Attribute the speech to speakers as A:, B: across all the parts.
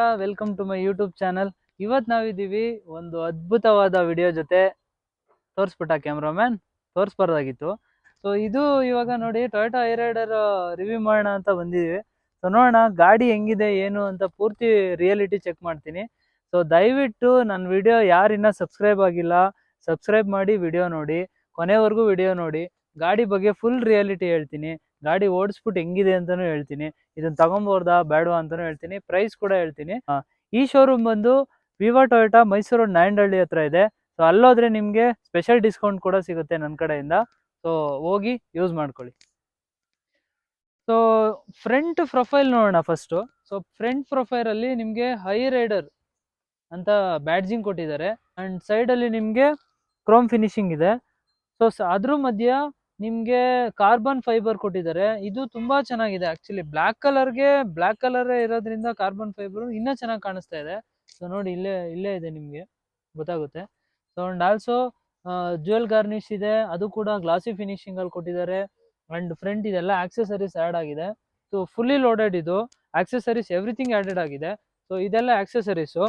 A: ನಮಸ್ಕಾರ welcome to my YouTube channel ಇವತ್ತು ನಾವಿದ್ದೀವಿ ಒಂದು ಅದ್ಭುತವಾದ ವಿಡಿಯೋ ಜೊತೆ. ತೋರಿಸ್ಬಿಟ್ಟ ಕ್ಯಾಮ್ರಾಮ್ಯಾನ್ ತೋರಿಸ್ಬಾರ್ದಾಗಿತ್ತು. ಸೊ ಇದು ಇವಾಗ ನೋಡಿ ಟೊಯೋಟಾ ಐರೈಡರ್ ರಿವ್ಯೂ ಮಾಡೋಣ ಅಂತ ಬಂದಿದ್ದೀವಿ. ಸೊ ನೋಡೋಣ, ಗಾಡಿ ಹೆಂಗಿದೆ, ಏನು ಅಂತ ಪೂರ್ತಿ ರಿಯಾಲಿಟಿ ಚೆಕ್ ಮಾಡ್ತೀನಿ. ಸೊ ದಯವಿಟ್ಟು ನನ್ನ ವಿಡಿಯೋ ಯಾರಿನ್ನ ಸಬ್ಸ್ಕ್ರೈಬ್ ಆಗಿಲ್ಲ ಸಬ್ಸ್ಕ್ರೈಬ್ ಮಾಡಿ ವಿಡಿಯೋ ನೋಡಿ, ಕೊನೆವರೆಗೂ ವಿಡಿಯೋ ನೋಡಿ. ಗಾಡಿ ಬಗ್ಗೆ ಫುಲ್ ರಿಯಾಲಿಟಿ ಹೇಳ್ತೀನಿ. ಗಾಡಿ ಓಡಿಸ್ಬಿಟ್ಟು ಹೆಂಗಿದೆ ಅಂತಾನೂ ಹೇಳ್ತೀನಿ. ಇದನ್ನ ತಗೊಂಬೋರ್ದಾ, ಬೇಡವಾ ಅಂತಾನೂ ಹೇಳ್ತೀನಿ. ಪ್ರೈಸ್ ಕೂಡ ಹೇಳ್ತೀನಿ. ಈ ಶೋರೂಮ್ ಬಂದು ವಿವಾ ಟೊಯೋಟಾ ಮೈಸೂರು ನಾಯಂಡಹಳ್ಳಿ ಹತ್ರ ಇದೆ. ಸೊ ಅಲ್ಲೋದ್ರೆ ನಿಮಗೆ ಸ್ಪೆಷಲ್ ಡಿಸ್ಕೌಂಟ್ ಕೂಡ ಸಿಗುತ್ತೆ ನನ್ನ ಕಡೆಯಿಂದ. ಸೊ ಹೋಗಿ ಯೂಸ್ ಮಾಡ್ಕೊಳ್ಳಿ. ಸೊ ಫ್ರಂಟ್ ಪ್ರೊಫೈಲ್ ನೋಡೋಣ ಫಸ್ಟು ಸೊ ಫ್ರಂಟ್ ಪ್ರೊಫೈಲ್ ಅಲ್ಲಿ ನಿಮಗೆ ಹೈ ರೈಡರ್ ಅಂತ ಬ್ಯಾಡ್ಜಿಂಗ್ ಕೊಟ್ಟಿದ್ದಾರೆ. ಆ್ಯಂಡ್ ಸೈಡಲ್ಲಿ ನಿಮಗೆ ಕ್ರೋಮ್ ಫಿನಿಶಿಂಗ್ ಇದೆ. ಸೊ ಅದ್ರ ಮಧ್ಯ ನಿಮಗೆ ಕಾರ್ಬನ್ ಫೈಬರ್ ಕೊಟ್ಟಿದ್ದಾರೆ. ಇದು ತುಂಬಾ ಚೆನ್ನಾಗಿದೆ ಆಕ್ಚುಲಿ ಬ್ಲ್ಯಾಕ್ ಕಲರ್ಗೆ ಬ್ಲ್ಯಾಕ್ ಕಲರ್ ಇರೋದ್ರಿಂದ ಕಾರ್ಬನ್ ಫೈಬರ್ ಇನ್ನೂ ಚೆನ್ನಾಗಿ ಕಾಣಿಸ್ತಾ ಇದೆ. ಸೊ ನೋಡಿ, ಇಲ್ಲೇ ಇಲ್ಲೇ ಇದೆ ನಿಮಗೆ. ಗೊತ್ತಾಗುತ್ತೆ. So and also jewel garnish ಇದೆ. ಅದು ಕೂಡ ಗ್ಲಾಸಿ ಫಿನಿಶಿಂಗ್ ಅಲ್ಲಿ ಕೊಟ್ಟಿದ್ದಾರೆ. ಅಂಡ್ ಫ್ರಂಟ್ ಇದೆಲ್ಲ ಆಕ್ಸೆಸರೀಸ್ ಆ್ಯಡ್ ಆಗಿದೆ. ಸೊ ಫುಲ್ಲಿ ಲೋಡೆಡ್ ಇದು. ಆಕ್ಸೆಸರೀಸ್ ಎವ್ರಿಥಿಂಗ್ ಆ್ಯಡೆಡ್ ಆಗಿದೆ. ಸೊ ಇದೆಲ್ಲ ಆಕ್ಸೆಸರೀಸು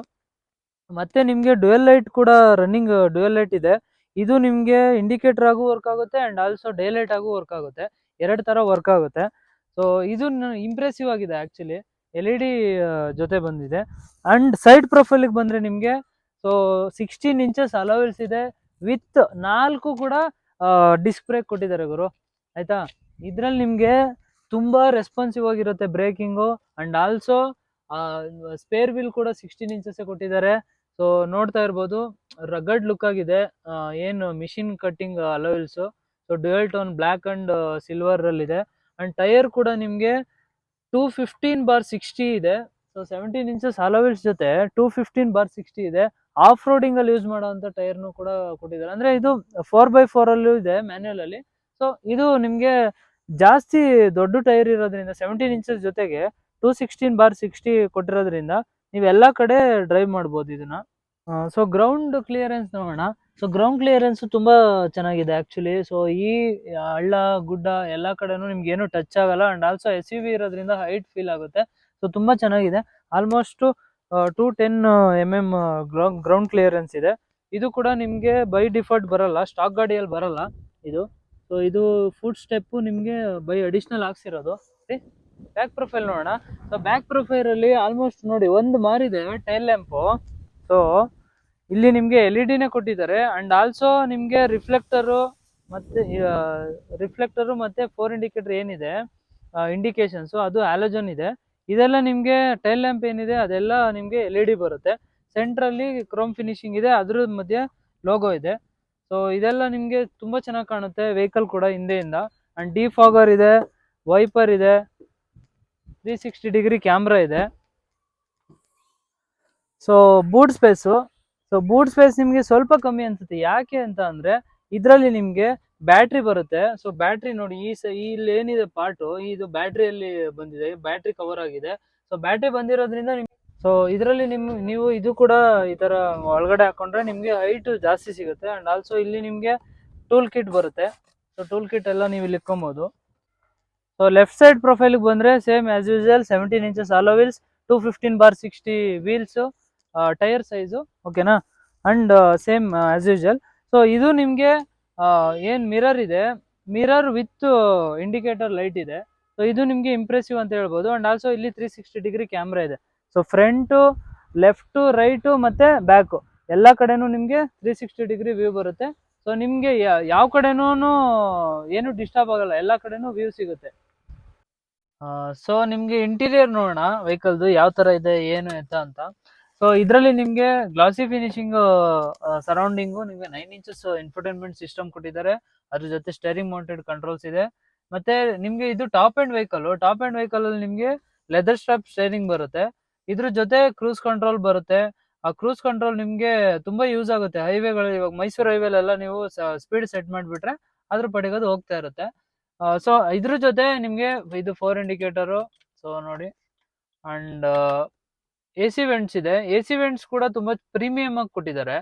A: ಮತ್ತೆ ನಿಮಗೆ ಡ್ಯುಯಲ್ ಲೈಟ್ ಕೂಡ ರನ್ನಿಂಗ್ ಡ್ಯುಯಲ್ ಲೈಟ್ ಇದೆ. ಇದು ನಿಮಗೆ ಇಂಡಿಕೇಟರ್ ಆಗೂ ವರ್ಕ್ ಆಗುತ್ತೆ ಆ್ಯಂಡ್ ಆಲ್ಸೋ ಡೇ ಲೈಟ್ ಆಗೂ ವರ್ಕ್ ಆಗುತ್ತೆ. ಎರಡು ಥರ ವರ್ಕ್ ಆಗುತ್ತೆ. ಸೊ ಇದು ಇಂಪ್ರೆಸಿವ್ ಆಗಿದೆ ಆ್ಯಕ್ಚುಲಿ ಎಲ್ ಇ ಡಿ ಜೊತೆ ಬಂದಿದೆ. ಆ್ಯಂಡ್ ಸೈಡ್ ಪ್ರೊಫೈಲಿಗೆ ಬಂದರೆ ನಿಮಗೆ ಸೊ ಸಿಕ್ಸ್ಟೀನ್ ಇಂಚಸ್ ಅಲೋವೆಲ್ಸ್ ಇದೆ ವಿತ್ ನಾಲ್ಕು ಕೂಡ ಡಿಸ್ಕ್ ಬ್ರೇಕ್ ಕೊಟ್ಟಿದ್ದಾರೆ ಗುರು. ಆಯಿತಾ? ಇದರಲ್ಲಿ ನಿಮಗೆ ತುಂಬ ರೆಸ್ಪಾನ್ಸಿವ್ ಆಗಿರುತ್ತೆ braking and also spare wheel ಕೂಡ ಸಿಕ್ಸ್ಟೀನ್ ಇಂಚಸ್ಸೇ ಕೊಟ್ಟಿದ್ದಾರೆ. ಸೊ ನೋಡ್ತಾ ಇರ್ಬೋದು ರಗಡ್ ಲುಕ್ ಆಗಿದೆ. ಏನು machine cutting alloy wheels so dual tone silver ಅಲ್ಲಿ ಇದೆ ಅಂಡ್ ಟೈರ್ ಕೂಡ ನಿಮಗೆ ಟೂ ಫಿಫ್ಟೀನ್ ಬಾರ್ ಸಿಕ್ಸ್ಟಿ ಇದೆ. So seventeen inches alloy wheels ಜೊತೆ ಟೂ ಫಿಫ್ಟೀನ್ ಬಾರ್ ಸಿಕ್ಸ್ಟಿ ಇದೆ. ಆಫ್ ರೋಡಿಂಗ್ ಅಲ್ಲಿ ಯೂಸ್ ಮಾಡುವಂತ ಟೈರ್ನು ಕೂಡ ಕೊಟ್ಟಿದ್ದಾರೆ. ಅಂದ್ರೆ ಇದು ಫೋರ್ ಬೈ ಫೋರ್ ಅಲ್ಲೂ ಇದೆ ಮ್ಯಾನ್ಯಲ್ ಅಲ್ಲಿ. ಸೊ ಇದು ನಿಮ್ಗೆ ಜಾಸ್ತಿ ದೊಡ್ಡ ಟೈರ್ ಇರೋದ್ರಿಂದ ಸೆವೆಂಟೀನ್ ಇಂಚಸ್ ಜೊತೆಗೆ ಟೂ ಸಿಕ್ಸ್ಟೀನ್ ಬಾರ್ ಸಿಕ್ಸ್ಟಿ ಕೊಟ್ಟಿರೋದ್ರಿಂದ ನೀವು ಎಲ್ಲಾ ಕಡೆ ಡ್ರೈವ್ ಮಾಡ್ಬೋದು ಇದನ್ನ. ಸೊ ಗ್ರೌಂಡ್ ಕ್ಲಿಯರೆನ್ಸ್ ನೋಡೋಣ. ಸೊ ಗ್ರೌಂಡ್ ಕ್ಲಿಯರೆನ್ಸ್ ತುಂಬಾ ಚೆನ್ನಾಗಿದೆ ಆಕ್ಚುಲಿ ಸೊ ಈ ಹಳ್ಳ, ಗುಡ್ಡ ಎಲ್ಲ ಕಡೆನೂ ನಿಮ್ಗೆ ಏನು ಟಚ್ ಆಗಲ್ಲ. And also S U V ಇರೋದ್ರಿಂದ ಹೈಟ್ ಫೀಲ್ ಆಗುತ್ತೆ. ಸೊ ತುಂಬಾ ಚೆನ್ನಾಗಿದೆ. Almost two ten M M ground clearance ಇದೆ. ಇದು ಕೂಡ ನಿಮಗೆ ಬೈ ಡಿಫಾಲ್ಟ್ ಬರಲ್ಲ. ಸ್ಟಾಕ್ ಗಾಡಿಯಲ್ಲಿ ಬರಲ್ಲ ಇದು. ಸೊ ಇದು ಫುಡ್ ಸ್ಟೆಪ್ಪು ನಿಮಗೆ ಬೈ ಅಡಿಷ್ನಲ್ ಹಾಕ್ಸಿರೋದು. ಬ್ಯಾಕ್ ಪ್ರೊಫೈಲ್ ನೋಡೋಣ. ಸೊ ಬ್ಯಾಕ್ ಪ್ರೊಫೈಲ್ ಅಲ್ಲಿ ಆಲ್ಮೋಸ್ಟ್ ನೋಡಿ ಒಂದು ಮಾರಿದೆ ಟೈಲ್ ಲ್ಯಾಂಪು ಸೊ ಇಲ್ಲಿ ನಿಮಗೆ ಎಲ್ ಇ ಡಿನೇ ಕೊಟ್ಟಿದ್ದಾರೆ ಅಂಡ್ ಆಲ್ಸೋ ನಿಮಗೆ ರಿಫ್ಲೆಕ್ಟರು ಮತ್ತೆ ರಿಫ್ಲೆಕ್ಟರು ಮತ್ತೆ ಫೋರ್ ಇಂಡಿಕೇಟರ್ ಏನಿದೆ ಇಂಡಿಕೇಶನ್ಸು ಅದು ಆಲೋಜನ್ ಇದೆ. ಇದೆಲ್ಲ ನಿಮಗೆ ಟೈಲ್ ಲ್ಯಾಂಪ್ ಏನಿದೆ, ಅದೆಲ್ಲ ನಿಮಗೆ ಎಲ್ ಇ ಡಿ ಬರುತ್ತೆ ಸೆಂಟ್ರಲ್ಲಿ ಕ್ರೋಮ್ ಫಿನಿಶಿಂಗ್ ಇದೆ, ಅದ್ರ ಮಧ್ಯೆ ಲೋಗೋ ಇದೆ. ಸೊ ಇದೆಲ್ಲ ನಿಮಗೆ ತುಂಬ ಚೆನ್ನಾಗಿ ಕಾಣುತ್ತೆ ವೆಹಿಕಲ್ ಕೂಡ ಹಿಂದೆಯಿಂದ. ಅಂಡ್ ಡಿ ಫಾಗರ್ ಇದೆ ವೈಪರ್ ಇದೆ. ತ್ರೀ ಸಿಕ್ಸ್ಟಿ ಡಿಗ್ರಿ ಕ್ಯಾಮ್ರಾ ಇದೆ. So boot space so boot space ನಿಮಗೆ ಸ್ವಲ್ಪ ಕಮ್ಮಿ ಅನ್ಸುತ್ತೆ. ಯಾಕೆ ಅಂತ ಅಂದರೆ, ಇದರಲ್ಲಿ ನಿಮಗೆ ಬ್ಯಾಟ್ರಿ ಬರುತ್ತೆ. ಸೊ ಬ್ಯಾಟ್ರಿ ನೋಡಿ, ಈ ಸ ಇಲ್ಲಿ ಏನಿದೆ ಪಾರ್ಟು ಇದು ಬ್ಯಾಟ್ರಿಯಲ್ಲಿ ಬಂದಿದೆ. ಬ್ಯಾಟ್ರಿ ಕವರ್ ಆಗಿದೆ. ಸೊ ಬ್ಯಾಟ್ರಿ ಬಂದಿರೋದ್ರಿಂದ ನಿಮ್ ಸೊ ಇದರಲ್ಲಿ ನಿಮ್, ನೀವು ಇದು ಕೂಡ ಈ ತರ ಒಳಗಡೆ ಹಾಕೊಂಡ್ರೆ ನಿಮಗೆ ಹೈಟ್ ಜಾಸ್ತಿ ಸಿಗುತ್ತೆ. ಅಂಡ್ ಆಲ್ಸೋ ಇಲ್ಲಿ ನಿಮಗೆ ಟೂಲ್ ಕಿಟ್ ಬರುತ್ತೆ. ಸೊ ಟೂಲ್ ಕಿಟ್ ಎಲ್ಲ ನೀವು ಇಲ್ಲಿ ಇಟ್ಕೊಬೋದು. ಸೊ ಲೆಫ್ಟ್ ಸೈಡ್ ಪ್ರೊಫೈಲ್ಗೆ ಬಂದ್ರೆ same as usual seventeen inches alloy wheels two fifteen bar sixty wheels tyre size ಓಕೆನಾ and same as usual so ಇದು ನಿಮಗೆ ಏನು ಮಿರರ್ ಇದೆ ಮಿರರ್ ವಿತ್ ಇಂಡಿಕೇಟರ್ ಲೈಟ್ ಇದೆ. ಸೊ ಇದು ನಿಮಗೆ ಇಂಪ್ರೆಸಿವ್ ಅಂತ ಹೇಳ್ಬೋದು. ಅಂಡ್ ಆಲ್ಸೋ ಇಲ್ಲಿ ತ್ರೀ ಸಿಕ್ಸ್ಟಿ ಡಿಗ್ರಿ ಕ್ಯಾಮ್ರಾ ಇದೆ. ಸೊ ಫ್ರಂಟು ಲೆಫ್ಟು ರೈಟು ಮತ್ತೆ ಬ್ಯಾಕು ಎಲ್ಲ ಕಡೆನೂ ನಿಮಗೆ ತ್ರೀ ಸಿಕ್ಸ್ಟಿ ಡಿಗ್ರಿ ವ್ಯೂ ಬರುತ್ತೆ. ಸೊ ನಿಮಗೆ ಯಾವ ಕಡೆನೂ ಏನು ಡಿಸ್ಟರ್ಬ್ ಆಗಲ್ಲ. ಎಲ್ಲ ಕಡೆನೂ ವ್ಯೂ ಸಿಗುತ್ತೆ. ಸೊ ನಿಮಗೆ ಇಂಟೀರಿಯರ್ ನೋಡೋಣ ವೆಹಿಕಲ್ದು ಯಾವ ತರ ಇದೆ, ಏನು ಎತ್ತ ಅಂತ. ಸೊ ಇದರಲ್ಲಿ ನಿಮಗೆ ಗ್ಲಾಸಿ ಫಿನಿಶಿಂಗ್ ಸರೌಂಡಿಂಗು ನಿಮಗೆ ನೈನ್ ಇಂಚಸ್ ಇನ್ಫರ್ಟೈನ್ಮೆಂಟ್ ಸಿಸ್ಟಮ್ ಕೊಟ್ಟಿದ್ದಾರೆ. ಅದ್ರ ಜೊತೆ ಸ್ಟೇರಿಂಗ್ ಮೌಂಟೆಡ್ ಕಂಟ್ರೋಲ್ಸ್ ಇದೆ. ಮತ್ತೆ ನಿಮಗೆ ಇದು top and vehicle top and vehicle ಅಲ್ಲಿ ನಿಮಗೆ ಲೆದರ್ ಸ್ಟ್ರಾಪ್ ಸ್ಟೇರಿಂಗ್ ಬರುತ್ತೆ. ಇದ್ರ ಜೊತೆ ಕ್ರೂಸ್ ಕಂಟ್ರೋಲ್ ಬರುತ್ತೆ. ಆ ಕ್ರೂಸ್ ಕಂಟ್ರೋಲ್ ನಿಮಗೆ ತುಂಬಾ ಯೂಸ್ ಆಗುತ್ತೆ. ಹೈವೇಗಳು ಇವಾಗ ಮೈಸೂರು ಹೈವೇಲೆಲ್ಲ ನೀವು ಸ್ಪೀಡ್ ಸೆಟ್ ಮಾಡಿಬಿಟ್ರೆ ಅದ್ರ ಪಡೆಗೆ ಅದು ಹೋಗ್ತಾ ಇರುತ್ತೆ. ಸೊ ಇದ್ರ ಜೊತೆ ನಿಮಗೆ ಇದು ಫೋರ್ ಇಂಡಿಕೇಟರು ಸೊ ನೋಡಿ. ಅಂಡ್ ಎ ಸಿ ವೆಂಟ್ಸ್ ಇದೆ. ಎ ಸಿ ವೆಂಟ್ಸ್ ಕೂಡ ತುಂಬಾ ಪ್ರೀಮಿಯಂ ಆಗಿ ಕೊಟ್ಟಿದ್ದಾರೆ.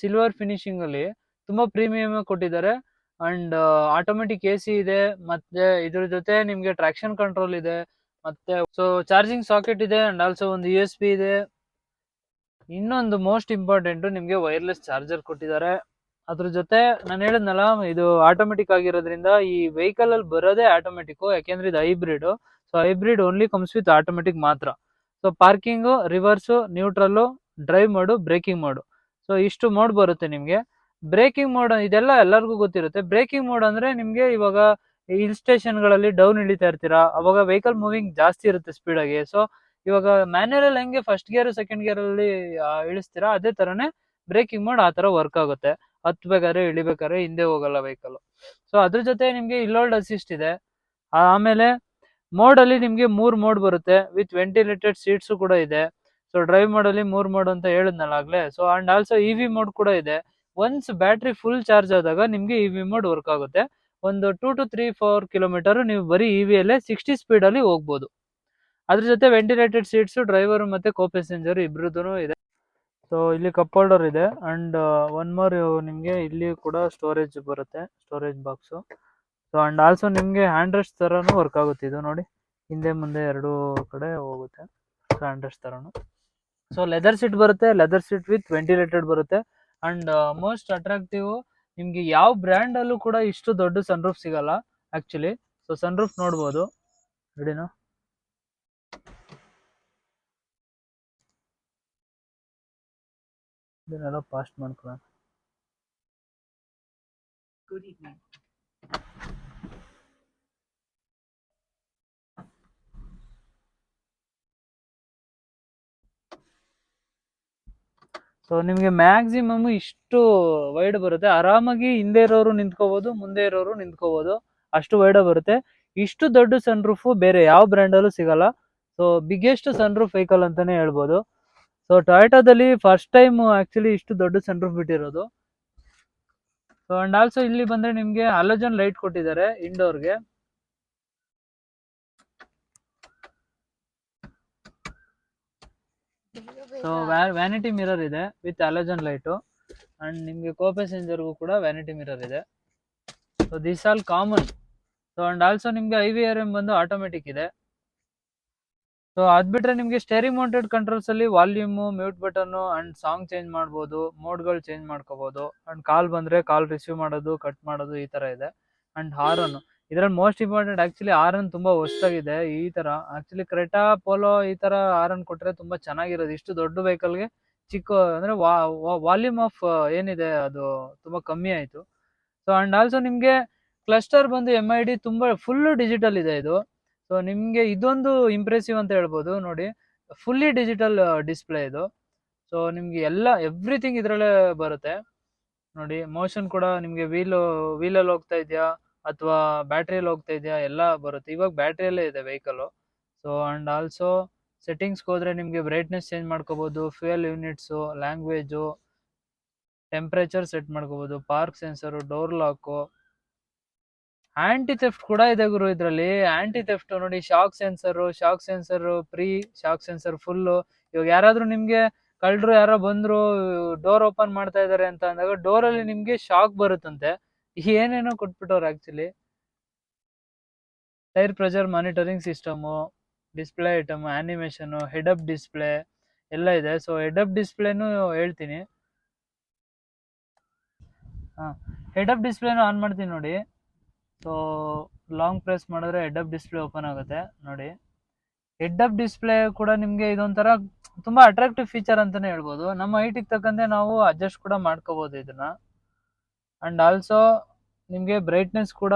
A: ಸಿಲ್ವರ್ ಫಿನಿಶಿಂಗ್ ಅಲ್ಲಿ ತುಂಬಾ ಪ್ರೀಮಿಯಂ ಆಗಿ ಕೊಟ್ಟಿದ್ದಾರೆ. ಅಂಡ್ ಆಟೋಮೆಟಿಕ್ ಎ ಸಿ ಇದೆ. ಮತ್ತೆ ಇದ್ರ ಜೊತೆ ನಿಮ್ಗೆ ಟ್ರಾಕ್ಷನ್ ಕಂಟ್ರೋಲ್ ಇದೆ. ಮತ್ತೆ ಸೊ ಚಾರ್ಜಿಂಗ್ ಸಾಕೆಟ್ ಇದೆ ಅಂಡ್ ಆಲ್ಸೋ ಒಂದು ಯು ಎಸ್ ಬಿ ಇದೆ. ಇನ್ನೊಂದು ಮೋಸ್ಟ್ ಇಂಪಾರ್ಟೆಂಟ್ ನಿಮ್ಗೆ ವೈರ್ಲೆಸ್ ಚಾರ್ಜರ್ ಕೊಟ್ಟಿದ್ದಾರೆ. ಅದ್ರ ಜೊತೆ ನಾನು ಹೇಳಿದ್ನಲ್ಲ, ಇದು ಆಟೋಮೆಟಿಕ್ ಆಗಿರೋದ್ರಿಂದ ಈ ವೆಹಿಕಲ್ ಅಲ್ಲಿ ಬರೋದೇ ಆಟೋಮೆಟಿಕ್ ಯಾಕೆಂದ್ರೆ ಇದು hybrid so hybrid only comes with automatic ಮಾತ್ರ. So parking reverse neutral drive ಮಾಡು ಬ್ರೇಕಿಂಗ್ ಮಾಡು. ಸೊ ಇಷ್ಟು ಮೋಡ್ ಬರುತ್ತೆ ನಿಮಗೆ. ಬ್ರೇಕಿಂಗ್ ಮೋಡ್, ಇದೆಲ್ಲ ಎಲ್ಲರಿಗೂ ಗೊತ್ತಿರುತ್ತೆ. ಬ್ರೇಕಿಂಗ್ ಮೋಡ್ ಅಂದ್ರೆ ನಿಮಗೆ ಇವಾಗ ಹಿಲ್ ಸ್ಟೇಷನ್ಗಳಲ್ಲಿ ಡೌನ್ ಇಳಿತಾ ಇರ್ತೀರಾ. ಅವಾಗ ವೆಹಿಕಲ್ ಮೂವಿಂಗ್ ಜಾಸ್ತಿ ಇರುತ್ತೆ ಸ್ಪೀಡ್ ಆಗಿ. ಸೊ ಇವಾಗ ಮ್ಯಾನ್ಯಲ್ ಅಲ್ಲಿ ಹೆಂಗೆ ಫಸ್ಟ್ ಗೇರ್ ಸೆಕೆಂಡ್ ಗೇರ್ ಅಲ್ಲಿ ಇಳಿಸ್ತೀರಾ, ಅದೇ ತರನೇ ಬ್ರೇಕಿಂಗ್ ಮೋಡ್ ಆ ತರ ವರ್ಕ್ ಆಗುತ್ತೆ. ಹತ್ಬೇಕಾದ್ರೆ ಇಳಿಬೇಕಾದ್ರೆ ಹಿಂದೆ ಹೋಗಲ್ಲ ವೆಹಿಕಲ್ ಸೊ ಅದ್ರ ಜೊತೆ ನಿಮ್ಗೆ ಇಲ್ಲೋಲ್ಡ್ ಅಸಿಸ್ಟ್ ಇದೆ. ಆಮೇಲೆ ಮೋಡ್ ಅಲ್ಲಿ ನಿಮ್ಗೆ ಮೂರ್ ಮೋಡ್ ಬರುತ್ತೆ. ವಿತ್ ವೆಂಟಿಲೇಟೆಡ್ ಸೀಟ್ಸ್ ಕೂಡ ಇದೆ. ಸೊ ಡ್ರೈವ್ ಮೋಡ್ ಅಲ್ಲಿ ಮೂರ್ ಮೋಡ್ ಅಂತ ಹೇಳಿದ್ನಲ್ಲ ಆಗ್ಲೇ. So and also E V mode ಕೂಡ ಇದೆ. ಒನ್ಸ್ ಬ್ಯಾಟ್ರಿ ಫುಲ್ ಚಾರ್ಜ್ ಆದಾಗ ನಿಮ್ಗೆ ಇ ವಿ ಮೋಡ್ ವರ್ಕ್ ಆಗುತ್ತೆ. ಒಂದು two to three four kilometre ನೀವು ಬರೀ ಇ ವಿಯಲ್ಲೇ ಸಿಕ್ಸ್ಟಿ ಸ್ಪೀಡ್ ಅಲ್ಲಿ ಹೋಗ್ಬೋದು. ಅದ್ರ ಜೊತೆ ವೆಂಟಿಲೇಟೆಡ್ ಸೀಟ್ಸ್ ಡ್ರೈವರ್ ಮತ್ತೆ ಕೋ ಪ್ಯಾಸೆಂಜರ್ ಇಬ್ರದ್ದು ಇದೆ. ಸೊ ಇಲ್ಲಿ ಕಪ್ ಹೋಲ್ಡರ್ ಇದೆ ಅಂಡ್ ಒನ್ ಮೋರ್ ನಿಮಗೆ ಇಲ್ಲಿ ಕೂಡ ಸ್ಟೋರೇಜ್ ಬರುತ್ತೆ storage box so and also ನಿಮಗೆ ಹ್ಯಾಂಡ್ ರೆಸ್ಟ್ ಥರನೂ ವರ್ಕ್ ಆಗುತ್ತೆ. ಇದು ನೋಡಿ, ಹಿಂದೆ ಮುಂದೆ ಎರಡು ಕಡೆ ಹೋಗುತ್ತೆ ಸೊ ಹ್ಯಾಂಡ್ ರೆಸ್ಟ್ ಥರನೂ ಸೊ ಲೆದರ್ ಸೀಟ್ ಬರುತ್ತೆ ಲೆದರ್ ಸೀಟ್ ವಿತ್ ವೆಂಟಿಲೇಟೆಡ್ ಬರುತ್ತೆ. ಅಂಡ್ ಮೋಸ್ಟ್ ಅಟ್ರಾಕ್ಟಿವ್ ನಿಮ್ಗೆ ಯಾವ ಬ್ರ್ಯಾಂಡ್ ಅಲ್ಲೂ ಕೂಡ ಇಷ್ಟು ದೊಡ್ಡ ಸನ್ರೂಫ್ ಸಿಗಲ್ಲ ಆಕ್ಚುಲಿ ಸೊ ಸನ್ರೂಫ್ ನೋಡ್ಬೋದು. ರೆಡಿನಾ ಇದನ್ನೆಲ್ಲ ಪಾಸ್ಟ್ ಮಾಡ್ಕೊಳ್ಳೋಣ
B: ಗುಡ್ evening.
A: ಸೊ ನಿಮಗೆ ಮ್ಯಾಕ್ಸಿಮಮ್ ಇಷ್ಟು ವೈಡ್ ಬರುತ್ತೆ. ಆರಾಮಾಗಿ ಹಿಂದೆ ಇರೋರು ನಿಂತ್ಕೋಬೋದು ಮುಂದೆ ಇರೋರು ನಿಂತ್ಕೋಬೋದು. ಅಷ್ಟು ವೈಡ್ ಬರುತ್ತೆ. ಇಷ್ಟು ದೊಡ್ಡ ಸನ್ ರೂಫ್ ಬೇರೆ ಯಾವ ಬ್ರ್ಯಾಂಡ್ ಅಲ್ಲೂ ಸಿಗಲ್ಲ. So biggest sun roof vehicle ಅಂತಾನೆ ಹೇಳ್ಬೋದು. ಸೊ ಟೊಯೋಟಾದಲ್ಲಿ ಫಸ್ಟ್ ಟೈಮ್ ಆಕ್ಚುಲಿ ಇಷ್ಟು ದೊಡ್ಡ ಸನ್ ಬಿಟ್ಟಿರೋದು. ಸೊ ಅಂಡ್ ಆಲ್ಸೋ ಇಲ್ಲಿ ಬಂದ್ರೆ ನಿಮ್ಗೆ ಅಲೋಜನ್ ಲೈಟ್ ಕೊಟ್ಟಿದ್ದಾರೆ ಇಂಡೋರ್ಗೆ ಸೊ ವ್ಯಾನಿಟಿ ಮಿರರ್ ಇದೆ ವಿತ್ ಅಲೋಜನ್ ಲೈಟು ಅಂಡ್ ನಿಮಗೆ ಕೋ ಪ್ಯಾಸೆಂಜರ್ಗೂ ಕೂಡ ವ್ಯಾನಿಟಿ ಮಿರರ್ ಇದೆ. So this all common so and also ನಿಮಗೆ ಐ ವಿ ಆರ್ ಎಂ ಬಂದು ಆಟೋಮೆಟಿಕ್ ಇದೆ. ಸೊ ಅದ್ ಬಿಟ್ರೆ ನಿಮ್ಗೆ ಸ್ಟೇರಿಂಗ್ ಮೌಂಟೆಡ್ ಕಂಟ್ರೋಲ್ಸ್ ಅಲ್ಲಿ volume mute button and song change ಮಾಡಬಹುದು ಮೋಡ್ಗಳು ಚೇಂಜ್ ಮಾಡ್ಕೋಬಹುದು ಅಂಡ್ ಕಾಲ್ ಬಂದ್ರೆ ಕಾಲ್ ರಿಸೀವ್ ಮಾಡೋದು ಕಟ್ ಮಾಡೋದು ಈ ತರ ಇದೆ. ಅಂಡ್ ಹಾರನ್ ಇದ್ರಲ್ಲಿ ಮೋಸ್ಟ್ ಇಂಪಾರ್ಟೆಂಟ್ ಆಕ್ಚುಲಿ ಆರನ್ ತುಂಬಾ ಹೊಸ್ತಾಗಿದೆ ಈ ತರ ಆಕ್ಚುಲಿ ಕ್ರೆಟಾ ಪೋಲೋ ಈ ತರ ಆರನ್ ಕೊಟ್ರೆ ತುಂಬಾ ಚೆನ್ನಾಗಿರೋದು. ಇಷ್ಟು ದೊಡ್ಡ ವೆಹಿಕಲ್ಗೆ ಚಿಕ್ಕ, ಅಂದ್ರೆ ವಾಲ್ಯೂಮ್ ಆಫ್ ಏನಿದೆ ಅದು ತುಂಬಾ ಕಮ್ಮಿ ಆಯ್ತು. ಸೊ ಅಂಡ್ ಆಲ್ಸೋ ನಿಮ್ಗೆ ಕ್ಲಸ್ಟರ್ ಬಂದು ಎಂ ಐ ಡಿ ತುಂಬಾ ಫುಲ್ ಡಿಜಿಟಲ್ ಇದೆ ಇದು. ಸೊ ನಿಮಗೆ ಇದೊಂದು ಇಂಪ್ರೆಸಿವ್ ಅಂತ ಹೇಳ್ಬೋದು. ನೋಡಿ ಫುಲ್ಲಿ ಡಿಜಿಟಲ್ ಡಿಸ್ಪ್ಲೇ ಇದು. ಸೊ ನಿಮಗೆ ಎಲ್ಲ ಎವ್ರಿಥಿಂಗ್ ಇದರಲ್ಲೇ ಬರುತ್ತೆ. ನೋಡಿ ಮೋಷನ್ ಕೂಡ ನಿಮಗೆ ವೀಲು ವೀಲಲ್ಲಿ ಹೋಗ್ತಾ ಇದೆಯಾ? ಅಥವಾ ಬ್ಯಾಟ್ರಿಯಲ್ಲಿ ಹೋಗ್ತಾ ಇದೆಯಾ? ಎಲ್ಲ ಬರುತ್ತೆ. ಇವಾಗ ಬ್ಯಾಟ್ರಿಯಲ್ಲೇ ಇದೆ ವೆಹಿಕಲ್ ಸೊ ಅಂಡ್ ಆಲ್ಸೋ ಸೆಟ್ಟಿಂಗ್ಸ್ಗೆ ಹೋದರೆ ನಿಮಗೆ ಬ್ರೈಟ್ನೆಸ್ ಚೇಂಜ್ ಮಾಡ್ಕೋಬೋದು. Fuel units language temperature set ಮಾಡ್ಕೋಬೋದು. Park sensor door lock anti theft ಕೂಡ ಇದೆ ಗುರು ಇದರಲ್ಲಿ. ಆಂಟಿ ಥೆಫ್ಟ್ ನೋಡಿ shock sensor shock sensor pre shock sensor full ಇವಾಗ ಯಾರಾದ್ರೂ ನಿಮ್ಗೆ ಕಳ್ಳರು ಯಾರೋ ಬಂದ್ರು ಡೋರ್ ಓಪನ್ ಮಾಡ್ತಾ ಇದ್ದಾರೆ ಅಂತ ಅಂದಾಗ ಡೋರ್ ಅಲ್ಲಿ ನಿಮ್ಗೆ ಶಾಕ್ ಬರುತ್ತಂತೆ. ಏನೇನೋ ಕೊಟ್ಬಿಟ್ಟವ್ರು actually tyre pressure monitoring system display item animation head up display ಎಲ್ಲ ಇದೆ. ಸೊ ಹೆಡ್ ಅಪ್ ಡಿಸ್ಪ್ಲೇನು ಹೇಳ್ತೀನಿ. ಹಾ ಹೆಡ್ ಅಪ್ ಡಿಸ್ಪ್ಲೇನು ಆನ್ ಮಾಡ್ತೀನಿ ನೋಡಿ. ಸೊ ಲಾಂಗ್ ಪ್ರೆಸ್ ಮಾಡಿದ್ರೆ ಹೆಡ್ ಅಪ್ ಡಿಸ್ಪ್ಲೇ ಓಪನ್ ಆಗುತ್ತೆ, ನೋಡಿ. ಹೆಡ್ ಅಪ್ ಡಿಸ್ಪ್ಲೇ ಕೂಡ ನಿಮಗೆ ಇದೊಂಥರ ತುಂಬಾ ಅಟ್ರಾಕ್ಟಿವ್ ಫೀಚರ್ ಅಂತಾನೆ ಹೇಳ್ಬೋದು. ನಮ್ಮ ಹೈಟಿಗೆ ತಕ್ಕಂತೆ ನಾವು ಅಡ್ಜಸ್ಟ್ ಕೂಡ ಮಾಡ್ಕೋಬೋದು ಇದನ್ನ. ಅಂಡ್ ಆಲ್ಸೋ ನಿಮಗೆ ಬ್ರೈಟ್ನೆಸ್ ಕೂಡ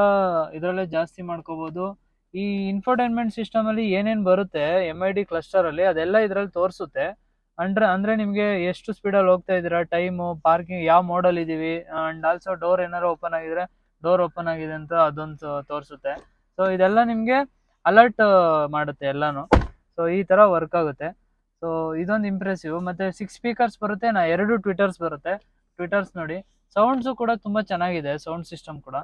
A: ಇದರಲ್ಲೇ ಜಾಸ್ತಿ ಮಾಡ್ಕೋಬೋದು. ಈ ಇನ್ಫೋಟೈನ್ಮೆಂಟ್ ಸಿಸ್ಟಮ್ ಅಲ್ಲಿ ಏನೇನ್ ಬರುತ್ತೆ ಎಂ ಐ ಡಿ ಕ್ಲಸ್ಟರಲ್ಲಿ ಅದೆಲ್ಲ ಇದರಲ್ಲಿ ತೋರಿಸುತ್ತೆ. ಅಂದ್ರೆ, ಅಂದರೆ ನಿಮಗೆ ಎಷ್ಟು ಸ್ಪೀಡಲ್ಲಿ ಹೋಗ್ತಾ ಇದ್ದೀರಾ ಟೈಮು ಪಾರ್ಕಿಂಗ್ ಯಾವ ಮೋಡಲ್ ಇದೀವಿ ಅಂಡ್ ಆಲ್ಸೋ ಡೋರ್ ಏನಾರು ಓಪನ್ ಆಗಿದ್ರೆ ಡೋರ್ ಓಪನ್ ಆಗಿದೆ ಅಂತ ಅದೊಂದು ತೋರಿಸುತ್ತೆ. ಸೊ ಇದೆಲ್ಲ ನಿಮ್ಗೆ ಅಲರ್ಟ್ ಮಾಡುತ್ತೆ ಎಲ್ಲಾನು. ಸೊ ಈ ತರ ವರ್ಕ್ ಆಗುತ್ತೆ. ಸೊ ಇದೊಂದು ಇಂಪ್ರೆಸಿವ್ ಮತ್ತೆ ಸಿಕ್ಸ್ ಸ್ಪೀಕರ್ಸ್ ಬರುತ್ತೆ, ನಾ ಎರಡು ಟ್ವಿಟರ್ಸ್ ಬರುತ್ತೆ. ಟ್ವಿಟರ್ಸ್ ನೋಡಿ ಸೌಂಡ್ಸು ಕೂಡ ತುಂಬಾ ಚೆನ್ನಾಗಿದೆ ಸೌಂಡ್ ಸಿಸ್ಟಮ್ ಕೂಡ.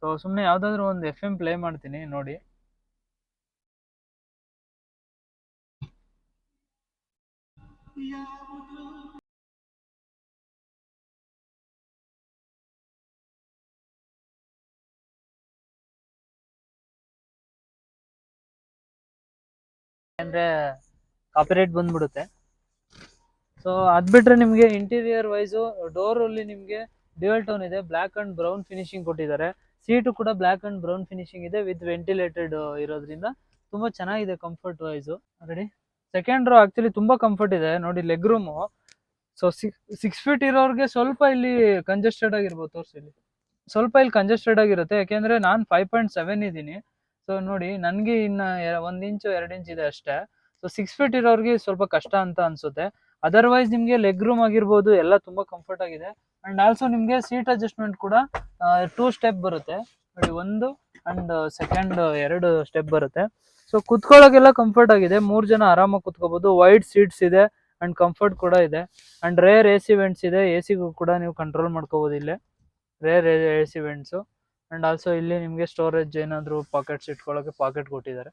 A: ಸೊ ಸುಮ್ಮನೆ ಯಾವ್ದಾದ್ರು ಒಂದು ಎಫ್ ಎಂ ಪ್ಲೇ ಮಾಡ್ತೀನಿ, ನೋಡಿ. ಯಾಕಂದ್ರೆ ಕಾಪಿರೈಟ್ ಬಂದ್ಬಿಡುತ್ತೆ. ಸೊ ಅದ್ ಬಿಟ್ರೆ ನಿಮ್ಗೆ ಇಂಟೀರಿಯರ್ ವೈಸ್ ಡೋರ್ ಅಲ್ಲಿ ನಿಮ್ಗೆ ಡ್ಯುಯಲ್ ಟೋನ್ ಇದೆ ಬ್ಲಾಕ್ ಅಂಡ್ ಬ್ರೌನ್ ಫಿನಿಶಿಂಗ್ ಕೊಟ್ಟಿದ್ದಾರೆ. ಸೀಟು ಕೂಡ ಬ್ಲಾಕ್ ಅಂಡ್ ಬ್ರೌನ್ ಫಿನಿಶಿಂಗ್ ಇದೆ ವಿತ್ ವೆಂಟಿಲೇಟೆಡ್ ಇರೋದ್ರಿಂದ. ತುಂಬಾ ಚೆನ್ನಾಗಿದೆ comfort wise ready second row actually ತುಂಬಾ ಕಂಫರ್ಟ್ ಇದೆ. ನೋಡಿ leg room so six feet ಇರೋರ್ಗೆ ಸ್ವಲ್ಪ ಇಲ್ಲಿ ಕಂಜೆಸ್ಟೆಡ್ ಆಗಿರ್ಬೋದು ತೋರಿಸಿ ಇಲ್ಲಿ. ಸ್ವಲ್ಪ ಇಲ್ಲಿ ಕಂಜೆಸ್ಟೆಡ್ ಆಗಿರುತ್ತೆ. ಯಾಕೆಂದ್ರೆ ನಾನು ಫೈವ್ ಪಾಯಿಂಟ್ ಸೆವೆನ್ ಇದ್ದೀನಿ. ಸೊ ನೋಡಿ, ನನಗೆ ಇನ್ನ ಒಂದು ಇಂಚು, ಎರಡು ಇಂಚ್ ಇದೆ ಅಷ್ಟೇ. ಸೊ ಸಿಕ್ಸ್ ಫೀಟ್ ಇರೋರಿಗೆ ಸ್ವಲ್ಪ ಕಷ್ಟ ಅಂತ ಅನ್ಸುತ್ತೆ. ಅದರ್ವೈಸ್ ನಿಮ್ಗೆ ಲೆಗ್ ರೂಮ್ ಆಗಿರ್ಬೋದು, ಎಲ್ಲ ತುಂಬಾ ಕಂಫರ್ಟ್ ಆಗಿದೆ. ಅಂಡ್ ಆಲ್ಸೋ ನಿಮ್ಗೆ ಸೀಟ್ ಅಡ್ಜಸ್ಟ್ಮೆಂಟ್ ಕೂಡ ಟೂ ಸ್ಟೆಪ್ ಬರುತ್ತೆ. ನೋಡಿ, ಒಂದು ಅಂಡ್ ಸೆಕೆಂಡ್ ಎರಡು ಸ್ಟೆಪ್ ಬರುತ್ತೆ. ಸೊ ಕುತ್ಕೊಳ್ಳೋಕೆಲ್ಲ ಕಂಫರ್ಟ್ ಆಗಿದೆ. ಮೂರ್ ಜನ ಆರಾಮಾಗಿ ಕುತ್ಕೋಬಹುದು ವೈಡ್ ಸೀಟ್ಸ್ ಇದೆ ಅಂಡ್ ಕಂಫರ್ಟ್ ಕೂಡ ಇದೆ. And rear A C vents ಇದೆ. ಎ ಸಿಗೂ ಕೂಡ ನೀವು ಕಂಟ್ರೋಲ್ ಮಾಡ್ಕೋಬಹುದು ಇಲ್ಲೇ. Rear A C vents and also ಇಲ್ಲಿ ನಿಮಗೆ ಸ್ಟೋರೇಜ್ ಏನಾದರೂ ಪಾಕೆಟ್ಸ್ ಇಟ್ಕೊಳ್ಳೋಕೆ ಪಾಕೆಟ್ ಕೊಟ್ಟಿದ್ದಾರೆ.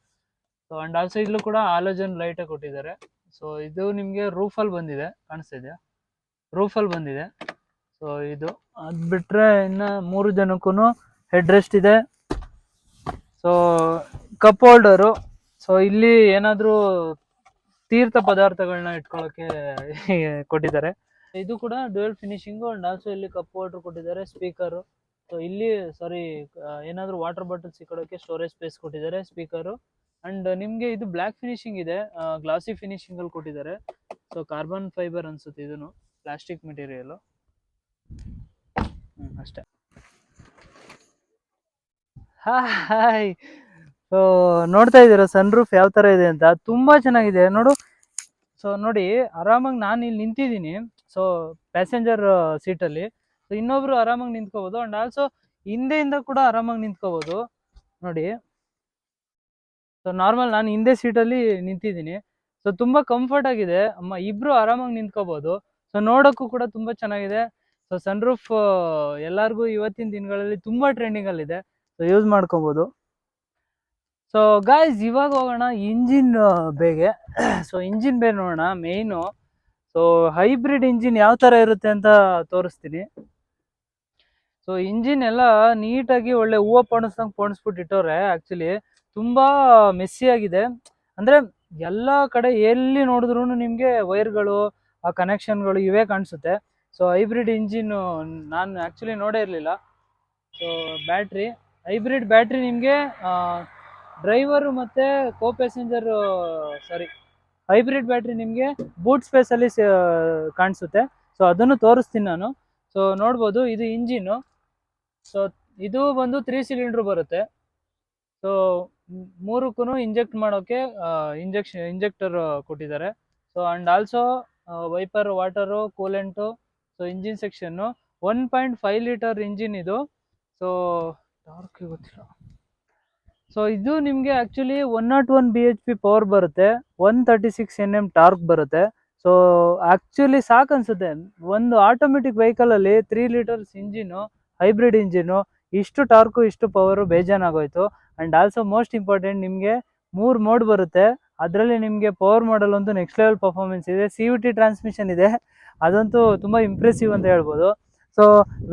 A: ಸೊ ಅಂಡ್ ಆಲ್ಸೋ ಇಲ್ಲೂ ಕೂಡ ಆಲೋಜನ್ ಲೈಟ್ ಕೊಟ್ಟಿದ್ದಾರೆ. ಸೊ ಇದು ನಿಮಗೆ ರೂಫಲ್ಲಿ ಬಂದಿದೆ, ಕಾಣಿಸ್ತಿದೆಯಾ? ರೂಫಲ್ಲಿ ಬಂದಿದೆ. ಸೊ ಇದು ಅದು ಬಿಟ್ಟರೆ ಇನ್ನು ಮೂರು ಜನಕ್ಕೂ ಹೆಡ್ ರೆಸ್ಟ್ ಇದೆ. ಸೊ ಕಪ್ ಹೋಲ್ಡರು ಸೊ ಇಲ್ಲಿ ಏನಾದರೂ ತೀರ್ಥ ಪದಾರ್ಥಗಳನ್ನ ಇಟ್ಕೊಳ್ಳೋಕೆ ಕೊಟ್ಟಿದ್ದಾರೆ. ಇದು ಕೂಡ ಡ್ಯುಯಲ್ ಫಿನಿಶಿಂಗು ಅಂಡ್ ಆಲ್ಸೋ ಇಲ್ಲಿ ಕಪ್ ಹೋಲ್ಡರ್ ಕೊಟ್ಟಿದ್ದಾರೆ ಸ್ಪೀಕರು ಸೊ ಇಲ್ಲಿ ಸಾರಿ ಏನಾದರೂ ವಾಟರ್ ಬಾಟಲ್ಸ್ ಇಟ್ಕೊಳ್ಳೋಕೆ ಸ್ಟೋರೇಜ್ ಸ್ಪೇಸ್ ಕೊಟ್ಟಿದ್ದಾರೆ ಸ್ಪೀಕರು ಅಂಡ್ ನಿಮಗೆ ಇದು ಬ್ಲ್ಯಾಕ್ ಫಿನಿಶಿಂಗ್ ಇದೆ ಗ್ಲಾಸಿ ಫಿನಿಶಿಂಗ್ ಅಲ್ಲಿ ಕೊಟ್ಟಿದ್ದಾರೆ. ಸೊ ಕಾರ್ಬನ್ ಫೈಬರ್ ಅನ್ಸುತ್ತೆ ಇದನ್ನು ಪ್ಲಾಸ್ಟಿಕ್ ಮೆಟೀರಿಯಲ್ ಅಷ್ಟೇ. ಹಾಯ್ ಸೊ ನೋಡ್ತಾ ಇದ್ದೀರಾ ಸನ್ ರೂಫ್ ಯಾವ ತರ ಇದೆ ಅಂತ? ತುಂಬಾ ಚೆನ್ನಾಗಿದೆ. ನೋಡು ಸೊ ನೋಡಿ, ಆರಾಮಾಗಿ ನಾನು ಇಲ್ಲಿ ನಿಂತಿದ್ದೀನಿ. ಸೊ ಪ್ಯಾಸೆಂಜರ್ ಸೀಟಲ್ಲಿ ಸೊ ಇನ್ನೊಬ್ರು ಆರಾಮಾಗಿ ನಿಂತ್ಕೋಬಹುದು ಅಂಡ್ ಆಲ್ಸೋ ಹಿಂದೆಯಿಂದ ಕೂಡ ಆರಾಮಾಗಿ ನಿಂತ್ಕೋಬಹುದು ನೋಡಿ. ಸೊ ನಾರ್ಮಲ್ ನಾನು ಹಿಂದೆ ಸೀಟಲ್ಲಿ ನಿಂತಿದ್ದೀನಿ. ಸೊ ತುಂಬಾ ಕಂಫರ್ಟ್ ಆಗಿದೆ. ಅಮ್ಮ, ಇಬ್ರು ಆರಾಮಾಗಿ ನಿಂತ್ಕೋಬಹುದು ಸೊ ನೋಡೋಕ್ಕೂ ಕೂಡ ತುಂಬಾ ಚೆನ್ನಾಗಿದೆ. ಸೊ ಸನ್ ರೂಫ್ ಎಲ್ಲರಿಗೂ ಇವತ್ತಿನ ದಿನಗಳಲ್ಲಿ ತುಂಬಾ ಟ್ರೆಂಡಿಂಗ್ ಅಲ್ಲಿ ಇದೆ ಸೊ ಯೂಸ್ ಮಾಡ್ಕೋಬಹುದು ಸೊ ಗಾಯ್ಸ್ ಇವಾಗ ಹೋಗೋಣ ಇಂಜಿನ್ ಬೇಗೆ. ಸೊ ಇಂಜಿನ್ ಬೇ ನೋಡೋಣ ಮೇಯ್ನು ಸೊ ಹೈಬ್ರಿಡ್ ಇಂಜಿನ್ ಯಾವ ತರ ಇರುತ್ತೆ ಅಂತ ತೋರಿಸ್ತೀನಿ. ಸೊ ಇಂಜಿನ್ ಎಲ್ಲ ನೀಟಾಗಿ ಒಳ್ಳೆ ಹೂವು ಪೊಣಸ್ದಂಗೆ ಪೋಣಿಸ್ಬಿಟ್ಟು ಇಟ್ಟವ್ರೆ ಆ್ಯಕ್ಚುಲಿ ತುಂಬ ಮೆಸ್ಸಿ ಆಗಿದೆ. ಅಂದರೆ ಎಲ್ಲ ಕಡೆ ಎಲ್ಲಿ ನೋಡಿದ್ರೂ ನಿಮಗೆ ವೈರ್ಗಳು, ಆ ಕನೆಕ್ಷನ್ಗಳು ಇವೇ ಕಾಣಿಸುತ್ತೆ. ಸೊ ಹೈಬ್ರಿಡ್ ಇಂಜಿನ್ ನಾನು ಆ್ಯಕ್ಚುಲಿ ನೋಡೇ ಇರಲಿಲ್ಲ. ಸೊ ಬ್ಯಾಟ್ರಿ ಹೈಬ್ರಿಡ್ ಬ್ಯಾಟ್ರಿ ನಿಮಗೆ ಡ್ರೈವರು ಮತ್ತೆ co passenger sorry hybrid battery ನಿಮಗೆ ಬೂಟ್ ಸ್ಪೇಸಲ್ಲಿ ಕಾಣಿಸುತ್ತೆ. ಸೊ ಅದನ್ನು ತೋರಿಸ್ತೀನಿ ನಾನು. ಸೊ ನೋಡ್ಬೋದು, ಇದು ಇಂಜಿನು ಸೊ ಇದು ಬಂದು ತ್ರೀ ಸಿಲಿಂಡ್ರ್ ಬರುತ್ತೆ. ಸೊ ಮೂರಕ್ಕೂ ಇಂಜೆಕ್ಟ್ ಮಾಡೋಕ್ಕೆ ಇಂಜೆಕ್ಷನ್ ಇಂಜೆಕ್ಟರ್ ಕೊಟ್ಟಿದ್ದಾರೆ. So and also wiper water coolant so engine section one point five litre engine ಇದು. ಸೊ ಟಾರ್ಕ್ ಗೊತ್ತಿಲ್ಲ. ಸೊ ಇದು ನಿಮಗೆ actually one not one B H P power ಬರುತ್ತೆ. One thirty six N M torque ಬರುತ್ತೆ. So actually ಸಾಕು ಅನ್ಸುತ್ತೆ ಒಂದು automatic ವೆಹಿಕಲಲ್ಲಿ three litres engine hybrid engine ಇಷ್ಟು ಟಾರ್ಕು, ಇಷ್ಟು ಪವರು ಬೇಜಾನಾಗೋಯ್ತು. ಆ್ಯಂಡ್ ಆಲ್ಸೋ ಮೋಸ್ಟ್ ಇಂಪಾರ್ಟೆಂಟ್ ನಿಮಗೆ ಮೂರು ಮೋಡ್ ಬರುತ್ತೆ. ಅದರಲ್ಲಿ ನಿಮಗೆ ಪವರ್ ಮಾಡಲ್ ಒಂದು ನೆಕ್ಸ್ಟ್ ಲೆವೆಲ್ ಪರ್ಫಾರ್ಮೆನ್ಸ್ ಇದೆ. ಸಿ ಯು ಟಿ ಟ್ರಾನ್ಸ್ಮಿಷನ್ ಇದೆ. ಅದಂತೂ ತುಂಬ ಇಂಪ್ರೆಸಿವ್ ಅಂತ ಹೇಳ್ಬೋದು. ಸೊ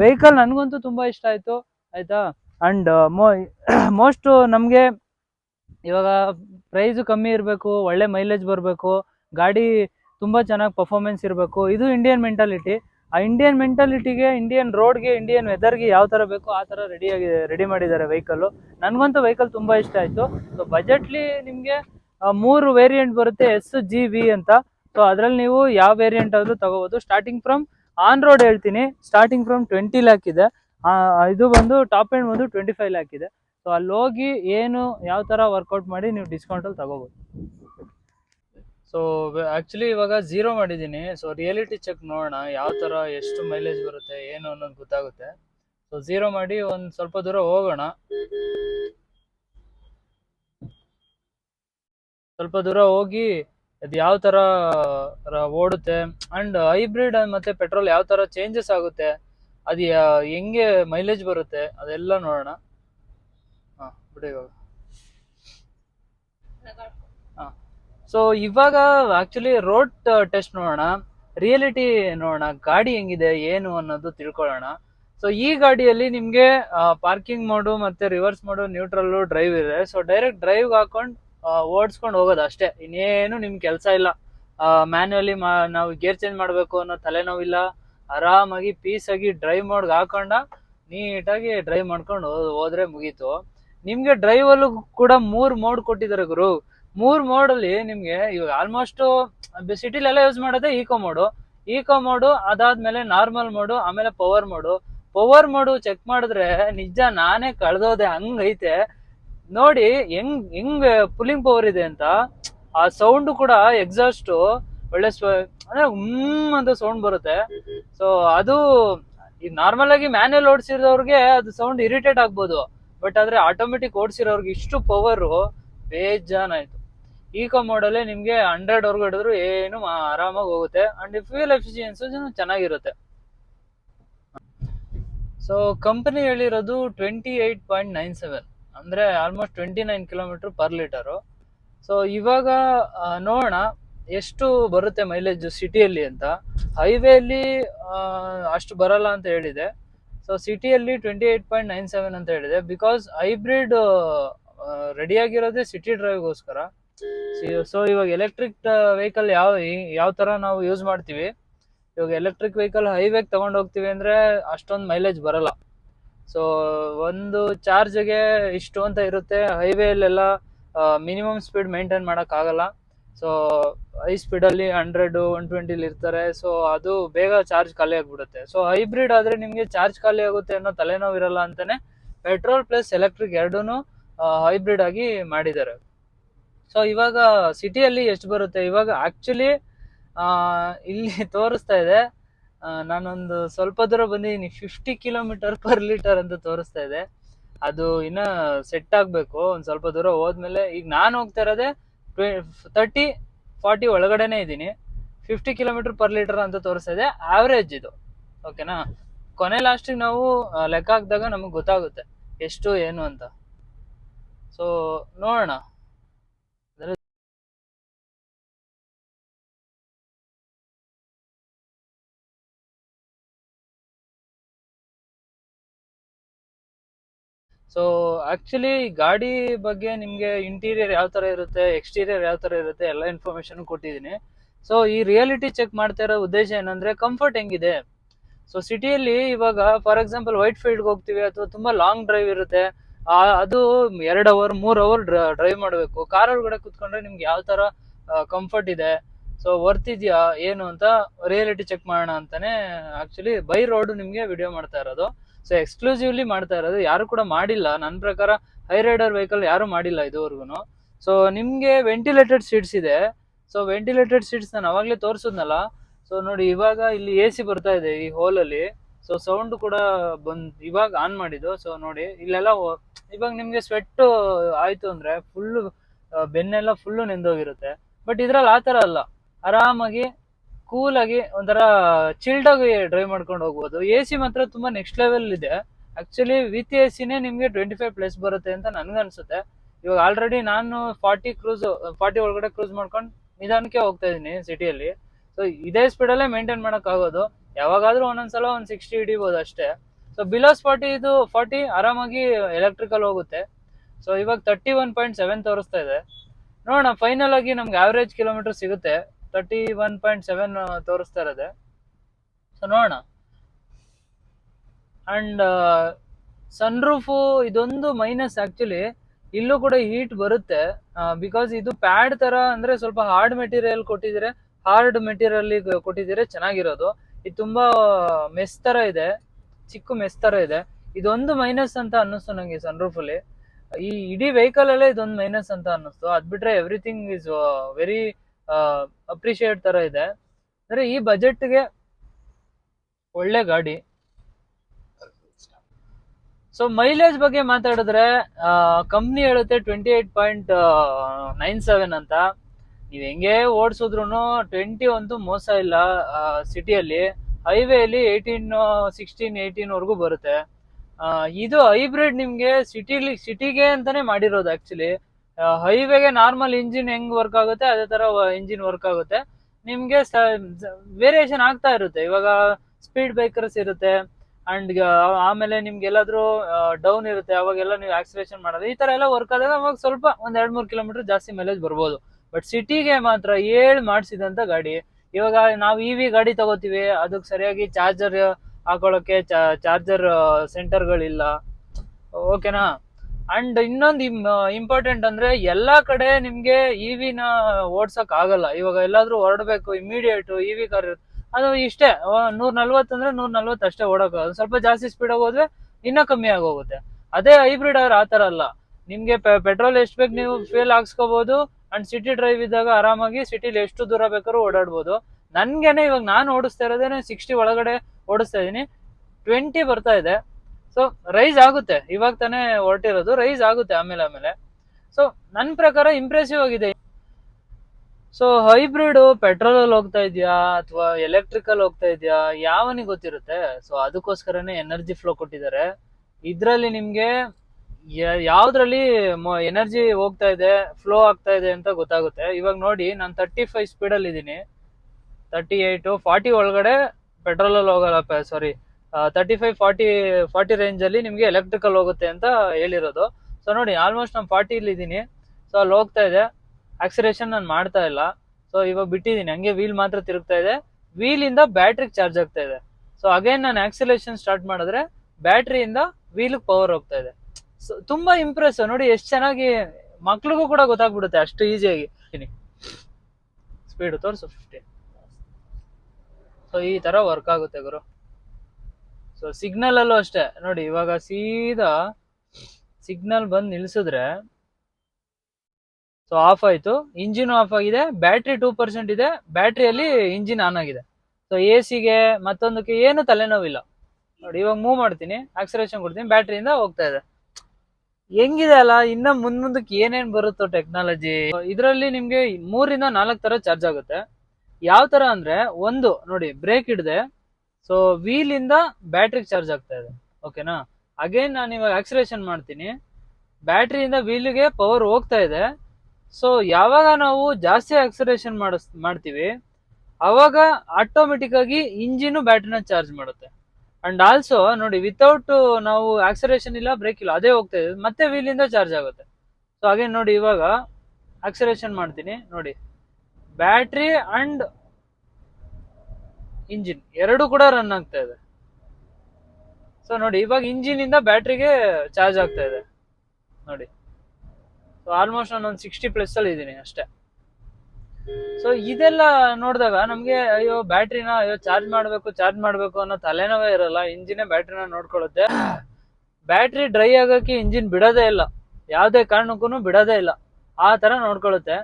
A: ವೆಹಿಕಲ್ ನನಗಂತೂ ತುಂಬ ಇಷ್ಟ ಆಯಿತು. ಆಯಿತಾ? ಆ್ಯಂಡ್ ಮೋ ಮೋಸ್ಟು ನಮಗೆ ಇವಾಗ ಪ್ರೈಸು ಕಮ್ಮಿ ಇರಬೇಕು, ಒಳ್ಳೆ ಮೈಲೇಜ್ ಬರಬೇಕು, ಗಾಡಿ ತುಂಬ ಚೆನ್ನಾಗಿ ಪರ್ಫಾರ್ಮೆನ್ಸ್ ಇರಬೇಕು. ಇದು ಇಂಡಿಯನ್ ಮೆಂಟಾಲಿಟಿ ಆ ಇಂಡಿಯನ್ ಮೆಂಟಾಲಿಟಿಗೆ ಇಂಡಿಯನ್ ರೋಡ್ಗೆ ಇಂಡಿಯನ್ ವೆದರ್ಗೆ ಯಾವ ಥರ ಬೇಕೋ ಆ ಥರ ರೆಡಿ ಆಗಿ ರೆಡಿ ಮಾಡಿದ್ದಾರೆ ವೆಹಿಕಲ್ಲು ನನಗಂತೂ ವೆಹಿಕಲ್ ತುಂಬ ಇಷ್ಟ ಆಯಿತು. ಸೊ ಬಜೆಟ್ಲಿ ನಿಮಗೆ ಮೂರು ವೇರಿಯಂಟ್ ಬರುತ್ತೆ ಎಸ್ ಜಿ ವಿ ಅಂತ. ಸೊ ಅದರಲ್ಲಿ ನೀವು ಯಾವ ವೇರಿಯಂಟ್ ಆದರೂ ತಗೋಬೋದು. ಸ್ಟಾರ್ಟಿಂಗ್ ಫ್ರಮ್ ಆನ್ ರೋಡ್ ಹೇಳ್ತೀನಿ. ಸ್ಟಾರ್ಟಿಂಗ್ ಫ್ರಮ್ ಟ್ವೆಂಟಿ ಲ್ಯಾಕ್ ಇದೆ. ಇದು ಬಂದು ಟಾಪ್ ಎಂಡ್ ಬಂದು ಟ್ವೆಂಟಿ ಫೈವ್ ಲ್ಯಾಕ್ ಇದೆ. ಸೊ ಅಲ್ಲಿ ಹೋಗಿ ಏನು, ಯಾವ ಥರ ವರ್ಕೌಟ್ ಮಾಡಿ ನೀವು ಡಿಸ್ಕೌಂಟಲ್ಲಿ ತಗೋಬೋದು. ಸೊ ಆ್ಯಕ್ಚುಲಿ ಇವಾಗ ಝೀರೋ ಮಾಡಿದ್ದೀನಿ. ಸೊ ರಿಯಾಲಿಟಿ ಚೆಕ್ ನೋಡೋಣ, ಯಾವ ಥರ ಎಷ್ಟು ಮೈಲೇಜ್ ಬರುತ್ತೆ, ಏನು ಅನ್ನೋದು ಗೊತ್ತಾಗುತ್ತೆ. ಸೊ ಜೀರೋ ಮಾಡಿ ಒಂದು ಸ್ವಲ್ಪ ದೂರ ಹೋಗೋಣ. ಸ್ವಲ್ಪ ದೂರ ಹೋಗಿ, ಅದು ಯಾವ ಥರ ಓಡುತ್ತೆ ಆ್ಯಂಡ್ ಹೈಬ್ರಿಡ್ ಮತ್ತು ಪೆಟ್ರೋಲ್ ಯಾವ ಥರ ಚೇಂಜಸ್ ಆಗುತ್ತೆ, ಅದು ಹೆಂಗೆ ಮೈಲೇಜ್ ಬರುತ್ತೆ, ಅದೆಲ್ಲ ನೋಡೋಣ. ಹಾಂ, ಬಿಡಿ ಇವಾಗ ಹಾಂ ಸೊ ಇವಾಗ ಆಕ್ಚುಲಿ ರೋಡ್ ಟೆಸ್ಟ್ ನೋಡೋಣ. ರಿಯಾಲಿಟಿ ನೋಡೋಣ. ಗಾಡಿ ಹೆಂಗಿದೆ, ಏನು ಅನ್ನೋದು ತಿಳ್ಕೊಳ್ಳೋಣ. ಸೊ ಈ ಗಾಡಿಯಲ್ಲಿ ನಿಮಗೆ ಪಾರ್ಕಿಂಗ್ ಮಾಡು ಮತ್ತೆ ರಿವರ್ಸ್ ಮಾಡು ನ್ಯೂಟ್ರಲ್ಲು ಡ್ರೈವ್ ಇದೆ. ಸೊ ಡೈರೆಕ್ಟ್ ಡ್ರೈವ್ ಹಾಕೊಂಡು ಓಡಿಸ್ಕೊಂಡು ಹೋಗೋದು ಅಷ್ಟೇ. ಇನ್ನೇನು ನಿಮ್ ಕೆಲಸ ಇಲ್ಲ. ಮ್ಯಾನ್ಯುವಲಿ ನಾವು ಗೇರ್ ಚೇಂಜ್ ಮಾಡಬೇಕು ಅನ್ನೋ ತಲೆನೋವಿಲ್ಲ. ಆರಾಮಾಗಿ ಪೀಸ್ ಆಗಿ ಡ್ರೈವ್ ಮೋಡ್ಗೆ ಹಾಕೊಂಡ ನೀಟಾಗಿ ಡ್ರೈವ್ ಮಾಡ್ಕೊಂಡು ಹೋದ್ರೆ ಮುಗೀತು. ನಿಮ್ಗೆ ಡ್ರೈವ್ ಅಲ್ಲೂ ಕೂಡ ಮೂರು ಮೋಡ್ ಕೊಟ್ಟಿದ್ದಾರೆ ಗುರು. ಮೂರ್ ಮೋಡ್ ಅಲ್ಲಿ ನಿಮ್ಗೆ ಇವಾಗ ಆಲ್ಮೋಸ್ಟ್ ಸಿಟಿಲೆಲ್ಲ ಯೂಸ್ ಮಾಡೋದೇ ಈಕೋ ಮೋಡು ಈಕೋ ಮೋಡು ಅದಾದ್ಮೇಲೆ ನಾರ್ಮಲ್ ಮೋಡು ಆಮೇಲೆ power mode power mode check ಮಾಡಿದ್ರೆ ನಿಜ ನಾನೇ ಕಳ್ದೋದೆ ಹಂಗೈತೆ. ನೋಡಿ ಹೆಂಗ್ ಹೆಂಗ್ ಪುಲಿಂಗ್ ಪವರ್ ಇದೆ ಅಂತ. ಆ ಸೌಂಡ್ ಕೂಡ ಎಕ್ಸಾಸ್ಟ್ ಒಳ್ಳೆ ಅಂದ್ರೆ ಹ್ಮ್ ಅಂತ ಸೌಂಡ್ ಬರುತ್ತೆ. ಸೊ ಅದು ಈ ನಾರ್ಮಲ್ ಆಗಿ ಮ್ಯಾನ್ಯಲ್ ಓಡಿಸಿರೋರ್ಗೆ ಅದು ಸೌಂಡ್ ಇರಿಟೇಟ್ ಆಗ್ಬೋದು. ಬಟ್ ಆದ್ರೆ ಆಟೋಮೆಟಿಕ್ ಓಡಿಸಿರೋರ್ಗೆ ಇಷ್ಟು ಪವರ್ ಬೇಜಾನಾಯ್ತು. ಈಕೋ ಮಾಡಲ್ಲೇ ನಿಮ್ಗೆ ಹಂಡ್ರೆಡ್ ವರ್ಗು ಹಿಡಿದ್ರು ಏನು ಆರಾಮಾಗಿ ಹೋಗುತ್ತೆ. ಅಂಡ್ ಫ್ಯೂಯಲ್ ಎಫಿಷಿಯನ್ಸು ಚೆನ್ನಾಗಿರುತ್ತೆ. ಸೊ ಕಂಪನಿ ಹೇಳಿರೋದು twenty eight point nine seven ಅಂದ್ರೆ almost twenty nine kilometre per litre so ಇವಾಗ ನೋಡೋಣ ಎಷ್ಟು ಬರುತ್ತೆ ಮೈಲೇಜ್ ಸಿಟಿಯಲ್ಲಿ ಅಂತ. ಹೈವೇಲಿ ಅಷ್ಟು ಬರಲ್ಲ ಅಂತ ಹೇಳಿದೆ. ಸೊ ಸಿಟಿಯಲ್ಲಿ twenty eight point nine seven ಅಂತ ಹೇಳಿದೆ. ಬಿಕಾಸ್ ಹೈಬ್ರಿಡ್ ರೆಡಿಯಾಗಿರೋದೇ ಸಿಟಿ ಡ್ರೈವ್ಗೋಸ್ಕರ ಸೊ ಇವಾಗ ಎಲೆಕ್ಟ್ರಿಕ್ ವೆಹಿಕಲ್ ಯಾವ ಯಾವ ತರ ನಾವು ಯೂಸ್ ಮಾಡ್ತೀವಿ? ಇವಾಗ ಎಲೆಕ್ಟ್ರಿಕ್ ವೆಹಿಕಲ್ ಹೈವೇಗೆ ತಗೊಂಡು ಹೋಗ್ತೀವಿ ಅಂದ್ರೆ ಅಷ್ಟೊಂದು ಮೈಲೇಜ್ ಬರಲ್ಲ. ಸೊ ಒಂದು ಚಾರ್ಜ್ಗೆ ಇಷ್ಟು ಅಂತ ಇರುತ್ತೆ. ಹೈವೇಲೆಲ್ಲ ಮಿನಿಮಮ್ ಸ್ಪೀಡ್ ಮೇಂಟೈನ್ ಆಗಲ್ಲ. ಸೊ ಹೈ ಸ್ಪೀಡಲ್ಲಿ ಹಂಡ್ರೆಡ್ ಒನ್ ಟ್ವೆಂಟಿಲಿ ಇರ್ತಾರೆ. ಸೊ ಅದು ಬೇಗ ಚಾರ್ಜ್ ಖಾಲಿ ಆಗಿಬಿಡುತ್ತೆ. ಸೊ ಹೈಬ್ರಿಡ್ ಆದ್ರೆ ನಿಮಗೆ ಚಾರ್ಜ್ ಖಾಲಿ ಆಗುತ್ತೆ ಅನ್ನೋ ತಲೆನೋವು ಇರಲ್ಲ ಅಂತಾನೆ ಪೆಟ್ರೋಲ್ ಪ್ಲಸ್ ಎಲೆಕ್ಟ್ರಿಕ್ ಎರಡೂ ಹೈಬ್ರಿಡ್ ಆಗಿ ಮಾಡಿದ್ದಾರೆ. ಸೊ ಇವಾಗ ಸಿಟಿಯಲ್ಲಿ ಎಷ್ಟು ಬರುತ್ತೆ? ಇವಾಗ ಆಕ್ಚುಲಿ ಇಲ್ಲಿ ತೋರಿಸ್ತಾ ಇದೆ. ನಾನೊಂದು ಸ್ವಲ್ಪ ದೂರ ಬಂದಿದ್ದೀನಿ ಫಿಫ್ಟಿ ಕಿಲೋಮೀಟರ್ ಪರ್ ಲೀಟರ್ ಅಂತ ತೋರಿಸ್ತಾ ಇದೆ. ಅದು ಇನ್ನ ಸೆಟ್ ಆಗಬೇಕು. ಒಂದು ಸ್ವಲ್ಪ ದೂರ ಹೋದ್ಮೇಲೆ ಈಗ ನಾನು ಹೋಗ್ತಾ ಇರೋದೇ ಟ್ವೆ ತರ್ಟಿ ಫಾರ್ಟಿ ಒಳಗಡೆನೆ ಇದ್ದೀನಿ. ಫಿಫ್ಟಿ ಕಿಲೋಮೀಟರ್ ಪರ್ ಲೀಟರ್ ಅಂತ ತೋರಿಸ್ತಾ ಇದೆ. ಆವ್ರೇಜ್ ಇದು. ಓಕೆನಾ ಕೊನೆ ಲಾಸ್ಟಿಗೆ ನಾವು ಲೆಕ್ಕ ಹಾಕಿದಾಗ ನಮಗೆ ಗೊತ್ತಾಗುತ್ತೆ. ಎಷ್ಟು, ಏನು ಅಂತ. ಸೊ ನೋಡೋಣ. ಸೊ ಆಕ್ಚುಲಿ ಗಾಡಿ ಬಗ್ಗೆ ನಿಮಗೆ ಇಂಟೀರಿಯರ್ ಯಾವ ತರ ಇರುತ್ತೆ ಎಕ್ಸ್ಟೀರಿಯರ್ ಯಾವ ತರ ಇರುತ್ತೆ ಎಲ್ಲ ಇನ್ಫಾರ್ಮೇಶನ್ ಕೊಟ್ಟಿದ್ದೀನಿ. ಸೊ ಈ ರಿಯಾಲಿಟಿ ಚೆಕ್ ಮಾಡ್ತಾ ಇರೋ ಉದ್ದೇಶ ಏನಂದ್ರೆ ಕಂಫರ್ಟ್ ಹೆಂಗಿದೆ? ಸೊ ಸಿಟಿಯಲ್ಲಿ ಇವಾಗ ಫಾರ್ ಎಕ್ಸಾಂಪಲ್ ವೈಟ್ ಫೀಲ್ಡ್ಗೆ ಹೋಗ್ತೀವಿ ಅಥವಾ ತುಂಬಾ ಲಾಂಗ್ ಡ್ರೈವ್ ಇರುತ್ತೆ ಅದು ಎರಡು ಅವರ್ ಮೂರು ಅವರ್ ಡ್ರೈವ್ ಮಾಡಬೇಕು. ಕಾರ್ ಒಳಗಡೆ ಕುತ್ಕೊಂಡ್ರೆ ನಿಮ್ಗೆ ಯಾವ ತರ ಕಂಫರ್ಟ್ ಇದೆ? ಸೊ ವರ್ತ್ ಇದೆಯಾ, ಏನು ಅಂತ ರಿಯಾಲಿಟಿ ಚೆಕ್ ಮಾಡೋಣ ಅಂತಾನೆ ಆಕ್ಚುಲಿ ಬೈ ರೋಡ್ ನಿಮಗೆ ವಿಡಿಯೋ ಮಾಡ್ತಾ ಇರೋದು. ಸೊ ಎಕ್ಸ್ಕ್ಲೂಸಿವ್ಲಿ ಮಾಡ್ತಾ ಇರೋದು ಯಾರು ಕೂಡ ಮಾಡಿಲ್ಲ. ನನ್ನ ಪ್ರಕಾರ ಹೈ ರೈಡರ್ ವೆಹಿಕಲ್ ಯಾರು ಮಾಡಿಲ್ಲ ಇದುವರೆಗೂ ಸೊ ನಿಮಗೆ ವೆಂಟಿಲೇಟೆಡ್ ಸೀಟ್ಸ್ ಇದೆ. ಸೊ ವೆಂಟಿಲೇಟೆಡ್ ಸೀಟ್ಸ್ ನಾನು ಅವಾಗಲೇ ತೋರಿಸಿದ್ನಲ್ಲ. ಸೊ ನೋಡಿ, ಇವಾಗ ಇಲ್ಲಿ ಎ ಸಿ ಬರ್ತಾ ಇದೆ ಈ ಹೋಲಲ್ಲಿ ಸೊ ಸೌಂಡ್ ಕೂಡ ಬಂದ್, ಇವಾಗ ಆನ್ ಮಾಡಿದ್ದು. ಸೊ ನೋಡಿ, ಇಲ್ಲೆಲ್ಲ ಇವಾಗ ನಿಮಗೆ ಸ್ವೆಟ್ಟು ಆಯಿತು ಅಂದ್ರೆ ಫುಲ್ ಬೆನ್ನೆಲ್ಲ ಫುಲ್ಲು ನೆಂದೋಗಿರುತ್ತೆ. ಬಟ್ ಇದ್ರಲ್ಲಿ ಆ ಥರ ಅಲ್ಲ. ಆರಾಮಾಗಿ ಕೂಲ್ ಆಗಿ ಒಂಥರ ಚಿಲ್ಡ್ ಆಗಿ ಡ್ರೈವ್ ಮಾಡ್ಕೊಂಡು ಹೋಗ್ಬೋದು. ಎ ಸಿ ಮಾತ್ರ ತುಂಬಾ ನೆಕ್ಸ್ಟ್ ಲೆವೆಲ್ ಇದೆ. ಆಕ್ಚುಲಿ ವಿತ್ ಎ ಸಿನೇ ನಿಮ್ಗೆ ಟ್ವೆಂಟಿ ಫೈವ್ ಪ್ಲಸ್ ಬರುತ್ತೆ ಅಂತ ನನ್ಗನ್ಸುತ್ತೆ ಇವಾಗ ಆಲ್ರೆಡಿ ನಾನು ಫಾರ್ಟಿ ಕ್ರೂಸ್ ಫಾರ್ಟಿ ಒಳಗಡೆ ಕ್ರೂಸ್ ಮಾಡ್ಕೊಂಡು ನಿಧಾನಕ್ಕೆ ಹೋಗ್ತಾ ಇದ್ದೀನಿ ಸಿಟಿಯಲ್ಲಿ ಸೊ ಇದೇ ಸ್ಪೀಡಲ್ಲೇ ಮೇಂಟೈನ್ ಮಾಡೋಕ್ಕಾಗೋದು ಯಾವಾಗಾದ್ರೂ ಒಂದೊಂದ್ಸಲ ಒಂದು ಸಿಕ್ಸ್ಟಿ ಹಿಡಿಬೋದು ಅಷ್ಟೇ. ಸೊ ಬಿಲೋ ಫಾರ್ಟಿ ಇದು ಫಾರ್ಟಿ ಆರಾಮಾಗಿ ಎಲೆಕ್ಟ್ರಿಕಲ್ ಹೋಗುತ್ತೆ. ಸೊ ಇವಾಗ ತರ್ಟಿ ಒನ್ ಪಾಯಿಂಟ್ ಸೆವೆನ್ ತೋರಿಸ್ತಾ ಇದೆ. ನೋಡೋಣ ಫೈನಲ್ ಆಗಿ ನಮ್ಗೆ ಆವ್ರೇಜ್ ಕಿಲೋಮೀಟರ್ ಸಿಗುತ್ತೆ. ತರ್ಟಿ ಒನ್ ಪಾಯಿಂಟ್ ಸೆವೆನ್ ತೋರಿಸ್ತಾ ಇರೋದೆ. ಸೊ ನೋಡೋಣ. ಅಂಡ್ ಸನ್ ರೂಫು ಇದೊಂದು ಮೈನಸ್ ಆಕ್ಚುಲಿ ಇಲ್ಲೂ ಕೂಡ ಹೀಟ್ ಬರುತ್ತೆ. ಬಿಕಾಸ್ ಇದು ಪ್ಯಾಡ್ ತರ ಅಂದ್ರೆ ಸ್ವಲ್ಪ ಹಾರ್ಡ್ ಮೆಟೀರಿಯಲ್ ಕೊಟ್ಟಿದ್ರೆ ಹಾರ್ಡ್ ಮೆಟೀರಿಯಲ್ ಕೊಟ್ಟಿದ್ರೆ ಚೆನ್ನಾಗಿರೋದು. ಇದು ತುಂಬಾ ಮೆಸ್ ತರ ಇದೆ. ಚಿಕ್ಕ ಮೆಸ್ ತರ ಇದೆ. ಇದೊಂದು ಮೈನಸ್ ಅಂತ ಅನ್ನಿಸ್ತು ನನಗೆ ಸನ್ ರೂಫ್ ಅಲ್ಲಿ. ಈ ಇಡೀ ವೆಹಿಕಲ್ ಅಲ್ಲೇ ಇದೊಂದು ಮೈನಸ್ ಅಂತ ಅನ್ನಿಸ್ತು. ಅದು ಬಿಟ್ರೆ ಎವ್ರಿಥಿಂಗ್ ಇಸ್ ವೆರಿ ಅಪ್ರಿಶಿಯೇಟ್ ತರ ಇದೆ. ಅಂದ್ರೆ ಈ ಬಜೆಟ್ಗೆ ಒಳ್ಳೆ ಗಾಡಿ. ಸೊ ಮೈಲೇಜ್ ಬಗ್ಗೆ ಮಾತಾಡಿದ್ರೆ ಕಂಪ್ನಿ ಹೇಳುತ್ತೆ twenty eight point nine seven ಅಂತ. ನೀವ್ ಹೆಂಗೆ ಓಡಿಸಿದ್ರು ಟ್ವೆಂಟಿ ಒಂದು ಮೋಸ ಇಲ್ಲ ಸಿಟಿಯಲ್ಲಿ ಹೈವೇಲಿ ಏಯ್ಟೀನ್ ಸಿಕ್ಸ್ಟೀನ್ ಏಯ್ಟೀನ್ವರೆಗೂ ಬರುತ್ತೆ. ಇದು ಹೈಬ್ರಿಡ್ ನಿಮ್ಗೆ ಸಿಟಿಲಿ ಸಿಟಿಗೆ ಅಂತಾನೆ ಮಾಡಿರೋದು ಆಕ್ಚುಲಿ ಹೈವೇಗೆ ನಾರ್ಮಲ್ ಇಂಜಿನ್ ಹೆಂಗ್ ವರ್ಕ್ ಆಗುತ್ತೆ, ಅದೇ ತರ ಇಂಜಿನ್ ವರ್ಕ್ ಆಗುತ್ತೆ. ನಿಮ್ಗೆ ವೇರಿಯೇಷನ್ ಆಗ್ತಾ ಇರುತ್ತೆ. ಇವಾಗ ಸ್ಪೀಡ್ ಬ್ರೇಕರ್ಸ್ ಇರುತ್ತೆ ಅಂಡ್ ಆಮೇಲೆ ನಿಮ್ಗೆ ಎಲ್ಲಾದ್ರೂ ಡೌನ್ ಇರುತ್ತೆ, ಅವಾಗೆಲ್ಲ ನೀವು ಆಕ್ಸಿಲೇಷನ್ ಮಾಡೋದು. ಈ ತರ ಎಲ್ಲ ವರ್ಕ್ ಆದಾಗ ಅವಾಗ ಸ್ವಲ್ಪ ಒಂದ್ ಎರಡ್ ಮೂರ್ ಕಿಲೋಮೀಟರ್ ಜಾಸ್ತಿ ಮೈಲೇಜ್ ಬರ್ಬೋದು. ಬಟ್ ಸಿಟಿಗೆ ಮಾತ್ರ ಏಳ್ ಮಾಡಿಸಿದಂತ ಗಾಡಿ. ಇವಾಗ ನಾವು ಇ ವಿ ಗಾಡಿ ತಗೋತೀವಿ ಅದಕ್ಕೆ ಸರಿಯಾಗಿ ಚಾರ್ಜರ್ ಹಾಕೊಳಕ್ಕೆ ಚಾರ್ಜರ್ ಸೆಂಟರ್ಗಳಿಲ್ಲ ಓಕೆನಾ? ಅಂಡ್ ಇನ್ನೊಂದು ಇಂಪಾರ್ಟೆಂಟ್ ಅಂದ್ರೆ ಎಲ್ಲಾ ಕಡೆ ನಿಮ್ಗೆ ಇ ವಿನ ಓಡ್ಸಕ್ ಆಗಲ್ಲ. ಇವಾಗ ಎಲ್ಲಾದ್ರೂ ಹೊರಡ್ಬೇಕು ಇಮಿಡಿಯೇಟ್ ಇ ವಿ ಕಾರ್ ಅದು ಇಷ್ಟೇ. ನೂರ್ ನಲ್ವತ್ತು ಅಂದ್ರೆ ನೂರ್ ನಲ್ವತ್ತು ಅಷ್ಟೇ ಓಡಕ್ ಸ್ವಲ್ಪ ಜಾಸ್ತಿ ಸ್ಪೀಡ್ ಹೋದ್ರೆ ಇನ್ನ ಕಮ್ಮಿ ಆಗೋಗುತ್ತೆ ಅದೇ ಹೈಬ್ರಿಡ್ ಆದ್ರೆ ಆತರ ಅಲ್ಲ. ನಿಮ್ಗೆ ಪೆಟ್ರೋಲ್ ಎಷ್ಟು ಬೇಕು ನೀವು ಫ್ಯೂಲ್ ಹಾಕ್ಸ್ಕೋಬಹುದು ಅಂಡ್ ಸಿಟಿ ಡ್ರೈವ್ ಇದ್ದಾಗ ಆರಾಮಾಗಿ ಸಿಟಿಲಿ ಎಷ್ಟು ದೂರ ಬೇಕಾದ್ರೂ ಓಡಾಡ್ಬೋದು. ನನ್ಗೇನೆ ಇವಾಗ ನಾನು ಓಡಿಸ್ತಾ ಇರೋದೇನೆ ಸಿಕ್ಸ್ಟಿ ಒಳಗಡೆ ಓಡಿಸ್ತಾ ಇದೀನಿ ಟ್ವೆಂಟಿ ಬರ್ತಾ ಇದೆ. ಸೊ ರೈಸ್ ಆಗುತ್ತೆ. ಇವಾಗ ತಾನೇ ಹೊರಟಿರೋದು ರೈಸ್ ಆಗುತ್ತೆ ಆಮೇಲೆ ಆಮೇಲೆ. ಸೊ ನನ್ನ ಪ್ರಕಾರ ಇಂಪ್ರೆಸಿವ್ ಆಗಿದೆ. ಸೊ ಹೈಬ್ರಿಡ್ ಪೆಟ್ರೋಲ್ ಅಲ್ಲಿ ಹೋಗ್ತಾ ಇದೆಯಾ ಅಥವಾ ಎಲೆಕ್ಟ್ರಿಕಲ್ ಹೋಗ್ತಾ ಇದೆಯಾ? ಯಾವನಿಗೆ ಗೊತ್ತಿರುತ್ತೆ? ಸೊ ಅದಕ್ಕೋಸ್ಕರನೇ ಎನರ್ಜಿ ಫ್ಲೋ ಕೊಟ್ಟಿದ್ದಾರೆ. ಇದ್ರಲ್ಲಿ ನಿಮ್ಗೆ ಯಾವ್ದ್ರಲ್ಲಿ ಎನರ್ಜಿ ಹೋಗ್ತಾ ಇದೆ ಫ್ಲೋ ಆಗ್ತಾ ಇದೆ ಅಂತ ಗೊತ್ತಾಗುತ್ತೆ. ಇವಾಗ ನೋಡಿ, ನಾನು ತರ್ಟಿ ಫೈವ್ ಸ್ಪೀಡ್ ಅಲ್ಲಿ ಇದೀನಿ ತರ್ಟಿ ಏಯ್ಟು ಫಾರ್ಟಿ ಒಳಗಡೆ ಪೆಟ್ರೋಲ್ ಅಲ್ಲಿ ಹೋಗಲ್ಲ sorry thirty five forty forty range ಅಲ್ಲಿ ನಿಮ್ಗೆ ಎಲೆಕ್ಟ್ರಿಕಲ್ ಹೋಗುತ್ತೆ ಅಂತ ಹೇಳಿರೋದು. ಸೊ ನೋಡಿ ಆಲ್ಮೋಸ್ಟ್ ನಾನು ಫಾರ್ಟಿ ಇಲ್ಲಿ ಇದೀನಿ ಸೊ ಅಲ್ಲಿ ಹೋಗ್ತಾ ಇದೆ. ಆಕ್ಸಿಲೇಷನ್ ನಾನು ಮಾಡ್ತಾ ಇಲ್ಲ. ಸೊ ಇವಾಗ ಬಿಟ್ಟಿದ್ದೀನಿ. ಹಂಗೆ ವೀಲ್ ಮಾತ್ರ ತಿರುಗ್ತಾ ಇದೆ. ವೀಲಿಂದ ಬ್ಯಾಟ್ರಿಗೆ ಚಾರ್ಜ್ ಆಗ್ತಾ ಇದೆ. ಸೊ ಅಗೇನ್ ನಾನು ಆಕ್ಸಿಲೇಷನ್ ಸ್ಟಾರ್ಟ್ ಮಾಡಿದ್ರೆ ಬ್ಯಾಟ್ರಿಯಿಂದ ವೀಲ್ ಪವರ್ ಹೋಗ್ತಾ ಇದೆ. ಸೊ ತುಂಬಾ ಇಂಪ್ರೆಸ್ ನೋಡಿ, ಎಷ್ಟು ಚೆನ್ನಾಗಿ ಮಕ್ಳಿಗೂ ಕೂಡ ಗೊತ್ತಾಗ್ಬಿಡುತ್ತೆ ಅಷ್ಟು ಈಸಿಯಾಗಿ ಸ್ಪೀಡ್ ತೋರಿಸು ಫಿಫ್ಟಿ ಸೊ ಈ ತರ ವರ್ಕ್ ಆಗುತ್ತೆ ಗುರು. ಸೊ ಸಿಗ್ನಲ್ ಅಲ್ಲೂ ಅಷ್ಟೇ. ನೋಡಿ, ಇವಾಗ ಸೀದಾ ಸಿಗ್ನಲ್ ಬಂದು ನಿಲ್ಸಿದ್ರೆ ಸೊ ಆಫ್ ಆಯ್ತು. ಇಂಜಿನ್ ಆಫ್ ಆಗಿದೆ. ಬ್ಯಾಟ್ರಿ ಟೂ ಪರ್ಸೆಂಟ್ ಇದೆ. ಬ್ಯಾಟ್ರಿಯಲ್ಲಿ ಇಂಜಿನ್ ಆನ್ ಆಗಿದೆ. ಸೊ ಎ ಸಿಗೆ ಮತ್ತೊಂದಕ್ಕೆ ಏನು ತಲೆನೋವಿಲ್ಲ. ನೋಡಿ, ಇವಾಗ ಮೂವ್ ಮಾಡ್ತೀನಿ ಆಕ್ಸಲೇಷನ್ ಕೊಡ್ತೀನಿ ಬ್ಯಾಟ್ರಿಯಿಂದ ಹೋಗ್ತಾ ಇದೆ. ಹೆಂಗಿದೆ ಅಲ್ಲ, ಇನ್ನ ಮುಂದ್ ಮುಂದಕ್ಕೆ ಏನೇನ್ ಬರುತ್ತೋ ಟೆಕ್ನಾಲಜಿ ಇದರಲ್ಲಿ ನಿಮ್ಗೆ ಮೂರಿಂದ ನಾಲ್ಕು ತರ ಚಾರ್ಜ್ ಆಗುತ್ತೆ. ಯಾವ ತರ ಅಂದ್ರೆ, ಒಂದು, ನೋಡಿ ಬ್ರೇಕ್ ಹಿಡ್ದೆ ಸೊ ವೀಲ್ ಇಂದ ಬ್ಯಾಟ್ರಿಗೆ ಚಾರ್ಜ್ ಆಗ್ತಾ ಇದೆ. ಓಕೆನಾ ಅಗೇನ್ ನಾನು ಇವಾಗ ಆಕ್ಸಿಲೇಷನ್ ಮಾಡ್ತೀನಿ. ಬ್ಯಾಟ್ರಿಯಿಂದ ವೀಲ್ಗೆ ಪವರ್ ಹೋಗ್ತಾ ಇದೆ. ಸೊ ಯಾವಾಗ ನಾವು ಜಾಸ್ತಿ ಆಕ್ಸಿಲೇಷನ್ ಮಾಡಿಸ್, ಮಾಡ್ತೀವಿ, ಅವಾಗ ಆಟೋಮೆಟಿಕ್ ಆಗಿ ಇಂಜಿನ್ ಬ್ಯಾಟ್ರಿನ ಚಾರ್ಜ್ ಮಾಡುತ್ತೆ. ಅಂಡ್ ಆಲ್ಸೋ ನೋಡಿ ವಿತೌಟ್ ನಾವು ಆಕ್ಸಲೇಷನ್ ಇಲ್ಲ ಬ್ರೇಕ್ ಇಲ್ಲ, ಅದೇ ಹೋಗ್ತಾ ಇದೆ. ಮತ್ತೆ ವೀಲಿಂದ ಚಾರ್ಜ್ ಆಗುತ್ತೆ. ಸೊ ಹಾಗೆ ನೋಡಿ, ಇವಾಗ ಆಕ್ಸಲೇಷನ್ ಮಾಡ್ತೀನಿ. ನೋಡಿ ಬ್ಯಾಟ್ರಿ ಅಂಡ್ ಇಂಜಿನ್. ಎರಡು ಕೂಡ ರನ್ ಆಗ್ತಾ ಇದೆ. ಸೊ ನೋಡಿ, ಇವಾಗ ಇಂಜಿನ್ ಇಂದ ಬ್ಯಾಟ್ರಿಗೆ ಚಾರ್ಜ್ ಆಗ್ತಾ ಇದೆ. ನೋಡಿ. ಸೊ ಆಲ್ಮೋಸ್ಟ್ ನಾನು ಒಂದು ಸಿಕ್ಸ್ಟಿ ಪ್ಲಸ್ ಅಲ್ಲಿ ಇದ್ದೀನಿ ಅಷ್ಟೇ. ಸೊ ಇದೆಲ್ಲ ನೋಡಿದಾಗ ನಮ್ಗೆ, ಅಯ್ಯೋ ಬ್ಯಾಟ್ರಿನ ಅಯ್ಯೋ ಚಾರ್ಜ್ ಮಾಡ್ಬೇಕು ಚಾರ್ಜ್ ಮಾಡ್ಬೇಕು ಅನ್ನೋ ತಲೆನೋವೇ ಇರಲ್ಲ. ಇಂಜಿನೇ ಬ್ಯಾಟ್ರಿನ ನೋಡ್ಕೊಳ್ಳುತ್ತೆ. ಬ್ಯಾಟ್ರಿ ಡ್ರೈ ಆಗೋಕೆ ಇಂಜಿನ್ ಬಿಡೋದೇ ಇಲ್ಲ. ಯಾವುದೇ ಕಾರಣಕ್ಕೂ ಬಿಡೋದೇ ಇಲ್ಲ. ಆ ತರ ನೋಡ್ಕೊಳ್ಳುತ್ತೆ.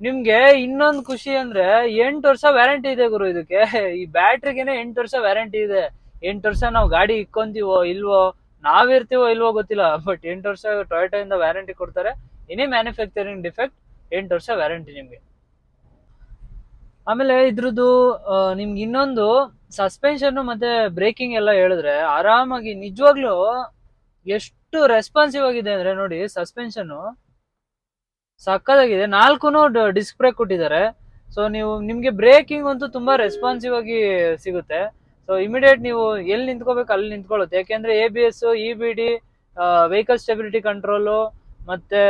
A: ನಿಮ್ಗೆ ಇನ್ನೊಂದು ಖುಷಿ ಅಂದ್ರೆ ಎಂಟು ವರ್ಷ ವ್ಯಾರಂಟಿ ಇದೆ ಗುರು ಇದಕ್ಕೆ. ಈ ಬ್ಯಾಟ್ರಿಗೆನೆ ಎಂಟು ವರ್ಷ ವ್ಯಾರಂಟಿ ಇದೆ. ಎಂಟು ವರ್ಷ ನಾವು ಗಾಡಿ ಇಕ್ಕೊಂತೀವೋ ಇಲ್ವೋ, ನಾವಿರ್ತೀವೋ ಇಲ್ವೋ ಗೊತ್ತಿಲ್ಲ. ಬಟ್ ಎಂಟು ವರ್ಷ ಟೊಯೋಟೋ ಇಂದ ವ್ಯಾರಂಟಿ ಕೊಡ್ತಾರೆ. ಎನಿ ಮ್ಯಾನುಫ್ಯಾಕ್ಚರಿಂಗ್ ಡಿಫೆಕ್ಟ್ ಎಂಟು ವರ್ಷ ವ್ಯಾರಂಟಿ ನಿಮ್ಗೆ. ಆಮೇಲೆ ಇದ್ರದ್ದು ನಿಮ್ಗೆ ಇನ್ನೊಂದು ಸಸ್ಪೆನ್ಷನ್ ಮತ್ತೆ ಬ್ರೇಕಿಂಗ್ ಎಲ್ಲ ಹೇಳಿದ್ರೆ ಆರಾಮಾಗಿ ನಿಜವಾಗ್ಲೂ ಎಷ್ಟು ರೆಸ್ಪಾನ್ಸಿವ್ ಆಗಿದೆ ಅಂದ್ರೆ ನೋಡಿ ಸಸ್ಪೆನ್ಷನ್ ಸಕ್ಕದಾಗಿದೆ ನಾಲ್ಕು ಡಿಸ್ಕ್ ಬ್ರೇಕ್ ಕೊಟ್ಟಿದ್ದಾರೆ. ಸೊ ನೀವು ನಿಮ್ಗೆ ಬ್ರೇಕಿಂಗ್ ಅಂತೂ ತುಂಬಾ ರೆಸ್ಪಾನ್ಸಿವ್ ಆಗಿ ಸಿಗುತ್ತೆ. ಸೊ ಇಮಿಡಿಯೇಟ್ ನೀವು ಎಲ್ಲಿ ನಿಂತ್ಕೋಬೇಕು ಅಲ್ಲಿ ನಿಂತ್ಕೊಳ್ಳುತ್ತೆ. ಯಾಕೆಂದ್ರೆ A B S E B D vehicle stability control ಮತ್ತೆ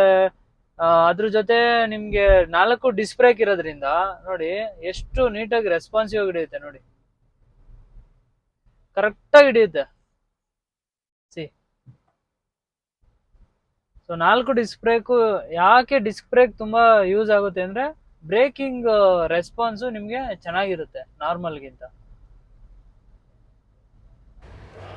A: ಅದ್ರ ಜೊತೆ ನಿಮ್ಗೆ ನಾಲ್ಕು ಡಿಸ್ಕ್ ಬ್ರೇಕ್ ಇರೋದ್ರಿಂದ, ನೋಡಿ, ಎಷ್ಟು ನೀಟಾಗಿ ರೆಸ್ಪಾನ್ಸಿವ್ ಆಗಿ ಹಿಡಿಯುತ್ತೆ ನೋಡಿ. ಕರೆಕ್ಟಾಗಿ ಹಿಡಿಯುತ್ತೆ ಸಿ ಸೊ ನಾಲ್ಕು ಡಿಸ್ಕ್ ಬ್ರೇಕು ಯಾಕೆ ಡಿಸ್ಕ್ ಬ್ರೇಕ್ ತುಂಬ ಯೂಸ್ ಆಗುತ್ತೆ ಅಂದರೆ ಬ್ರೇಕಿಂಗ್ ರೆಸ್ಪಾನ್ಸು ನಿಮಗೆ ಚೆನ್ನಾಗಿರುತ್ತೆ ನಾರ್ಮಲ್ಗಿಂತ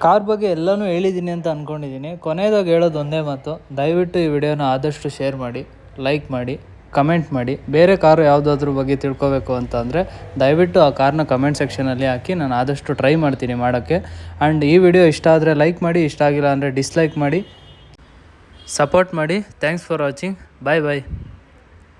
A: ಕಾರ್ ಬಗ್ಗೆ ಎಲ್ಲನೂ ಹೇಳಿದ್ದೀನಿ ಅಂತ ಅಂದ್ಕೊಂಡಿದ್ದೀನಿ ಕೊನೆಯದಾಗಿ ಹೇಳೋದು ಒಂದೇ ಮಾತು. ದಯವಿಟ್ಟು ಈ ವಿಡಿಯೋನ ಆದಷ್ಟು ಶೇರ್ ಮಾಡಿ ಲೈಕ್ ಮಾಡಿ ಕಮೆಂಟ್ ಮಾಡಿ. ಬೇರೆ ಕಾರು ಯಾವುದಾದ್ರೂ ಬಗ್ಗೆ ತಿಳ್ಕೊಬೇಕು ಅಂತ ಅಂದರೆ ದಯವಿಟ್ಟು ಆ ಕಾರ್ನ ಕಮೆಂಟ್ ಸೆಕ್ಷನಲ್ಲಿ ಹಾಕಿ. ನಾನು ಆದಷ್ಟು ಟ್ರೈ ಮಾಡ್ತೀನಿ ಮಾಡೋಕ್ಕೆ. ಆ್ಯಂಡ್ ಈ ವಿಡಿಯೋ ಇಷ್ಟ ಆದರೆ ಲೈಕ್ ಮಾಡಿ, ಇಷ್ಟ ಆಗಿಲ್ಲ ಅಂದರೆ ಡಿಸ್ಲೈಕ್ ಮಾಡಿ. ಸಪೋರ್ಟ್ ಮಾಡಿ. Thanks for watching bye bye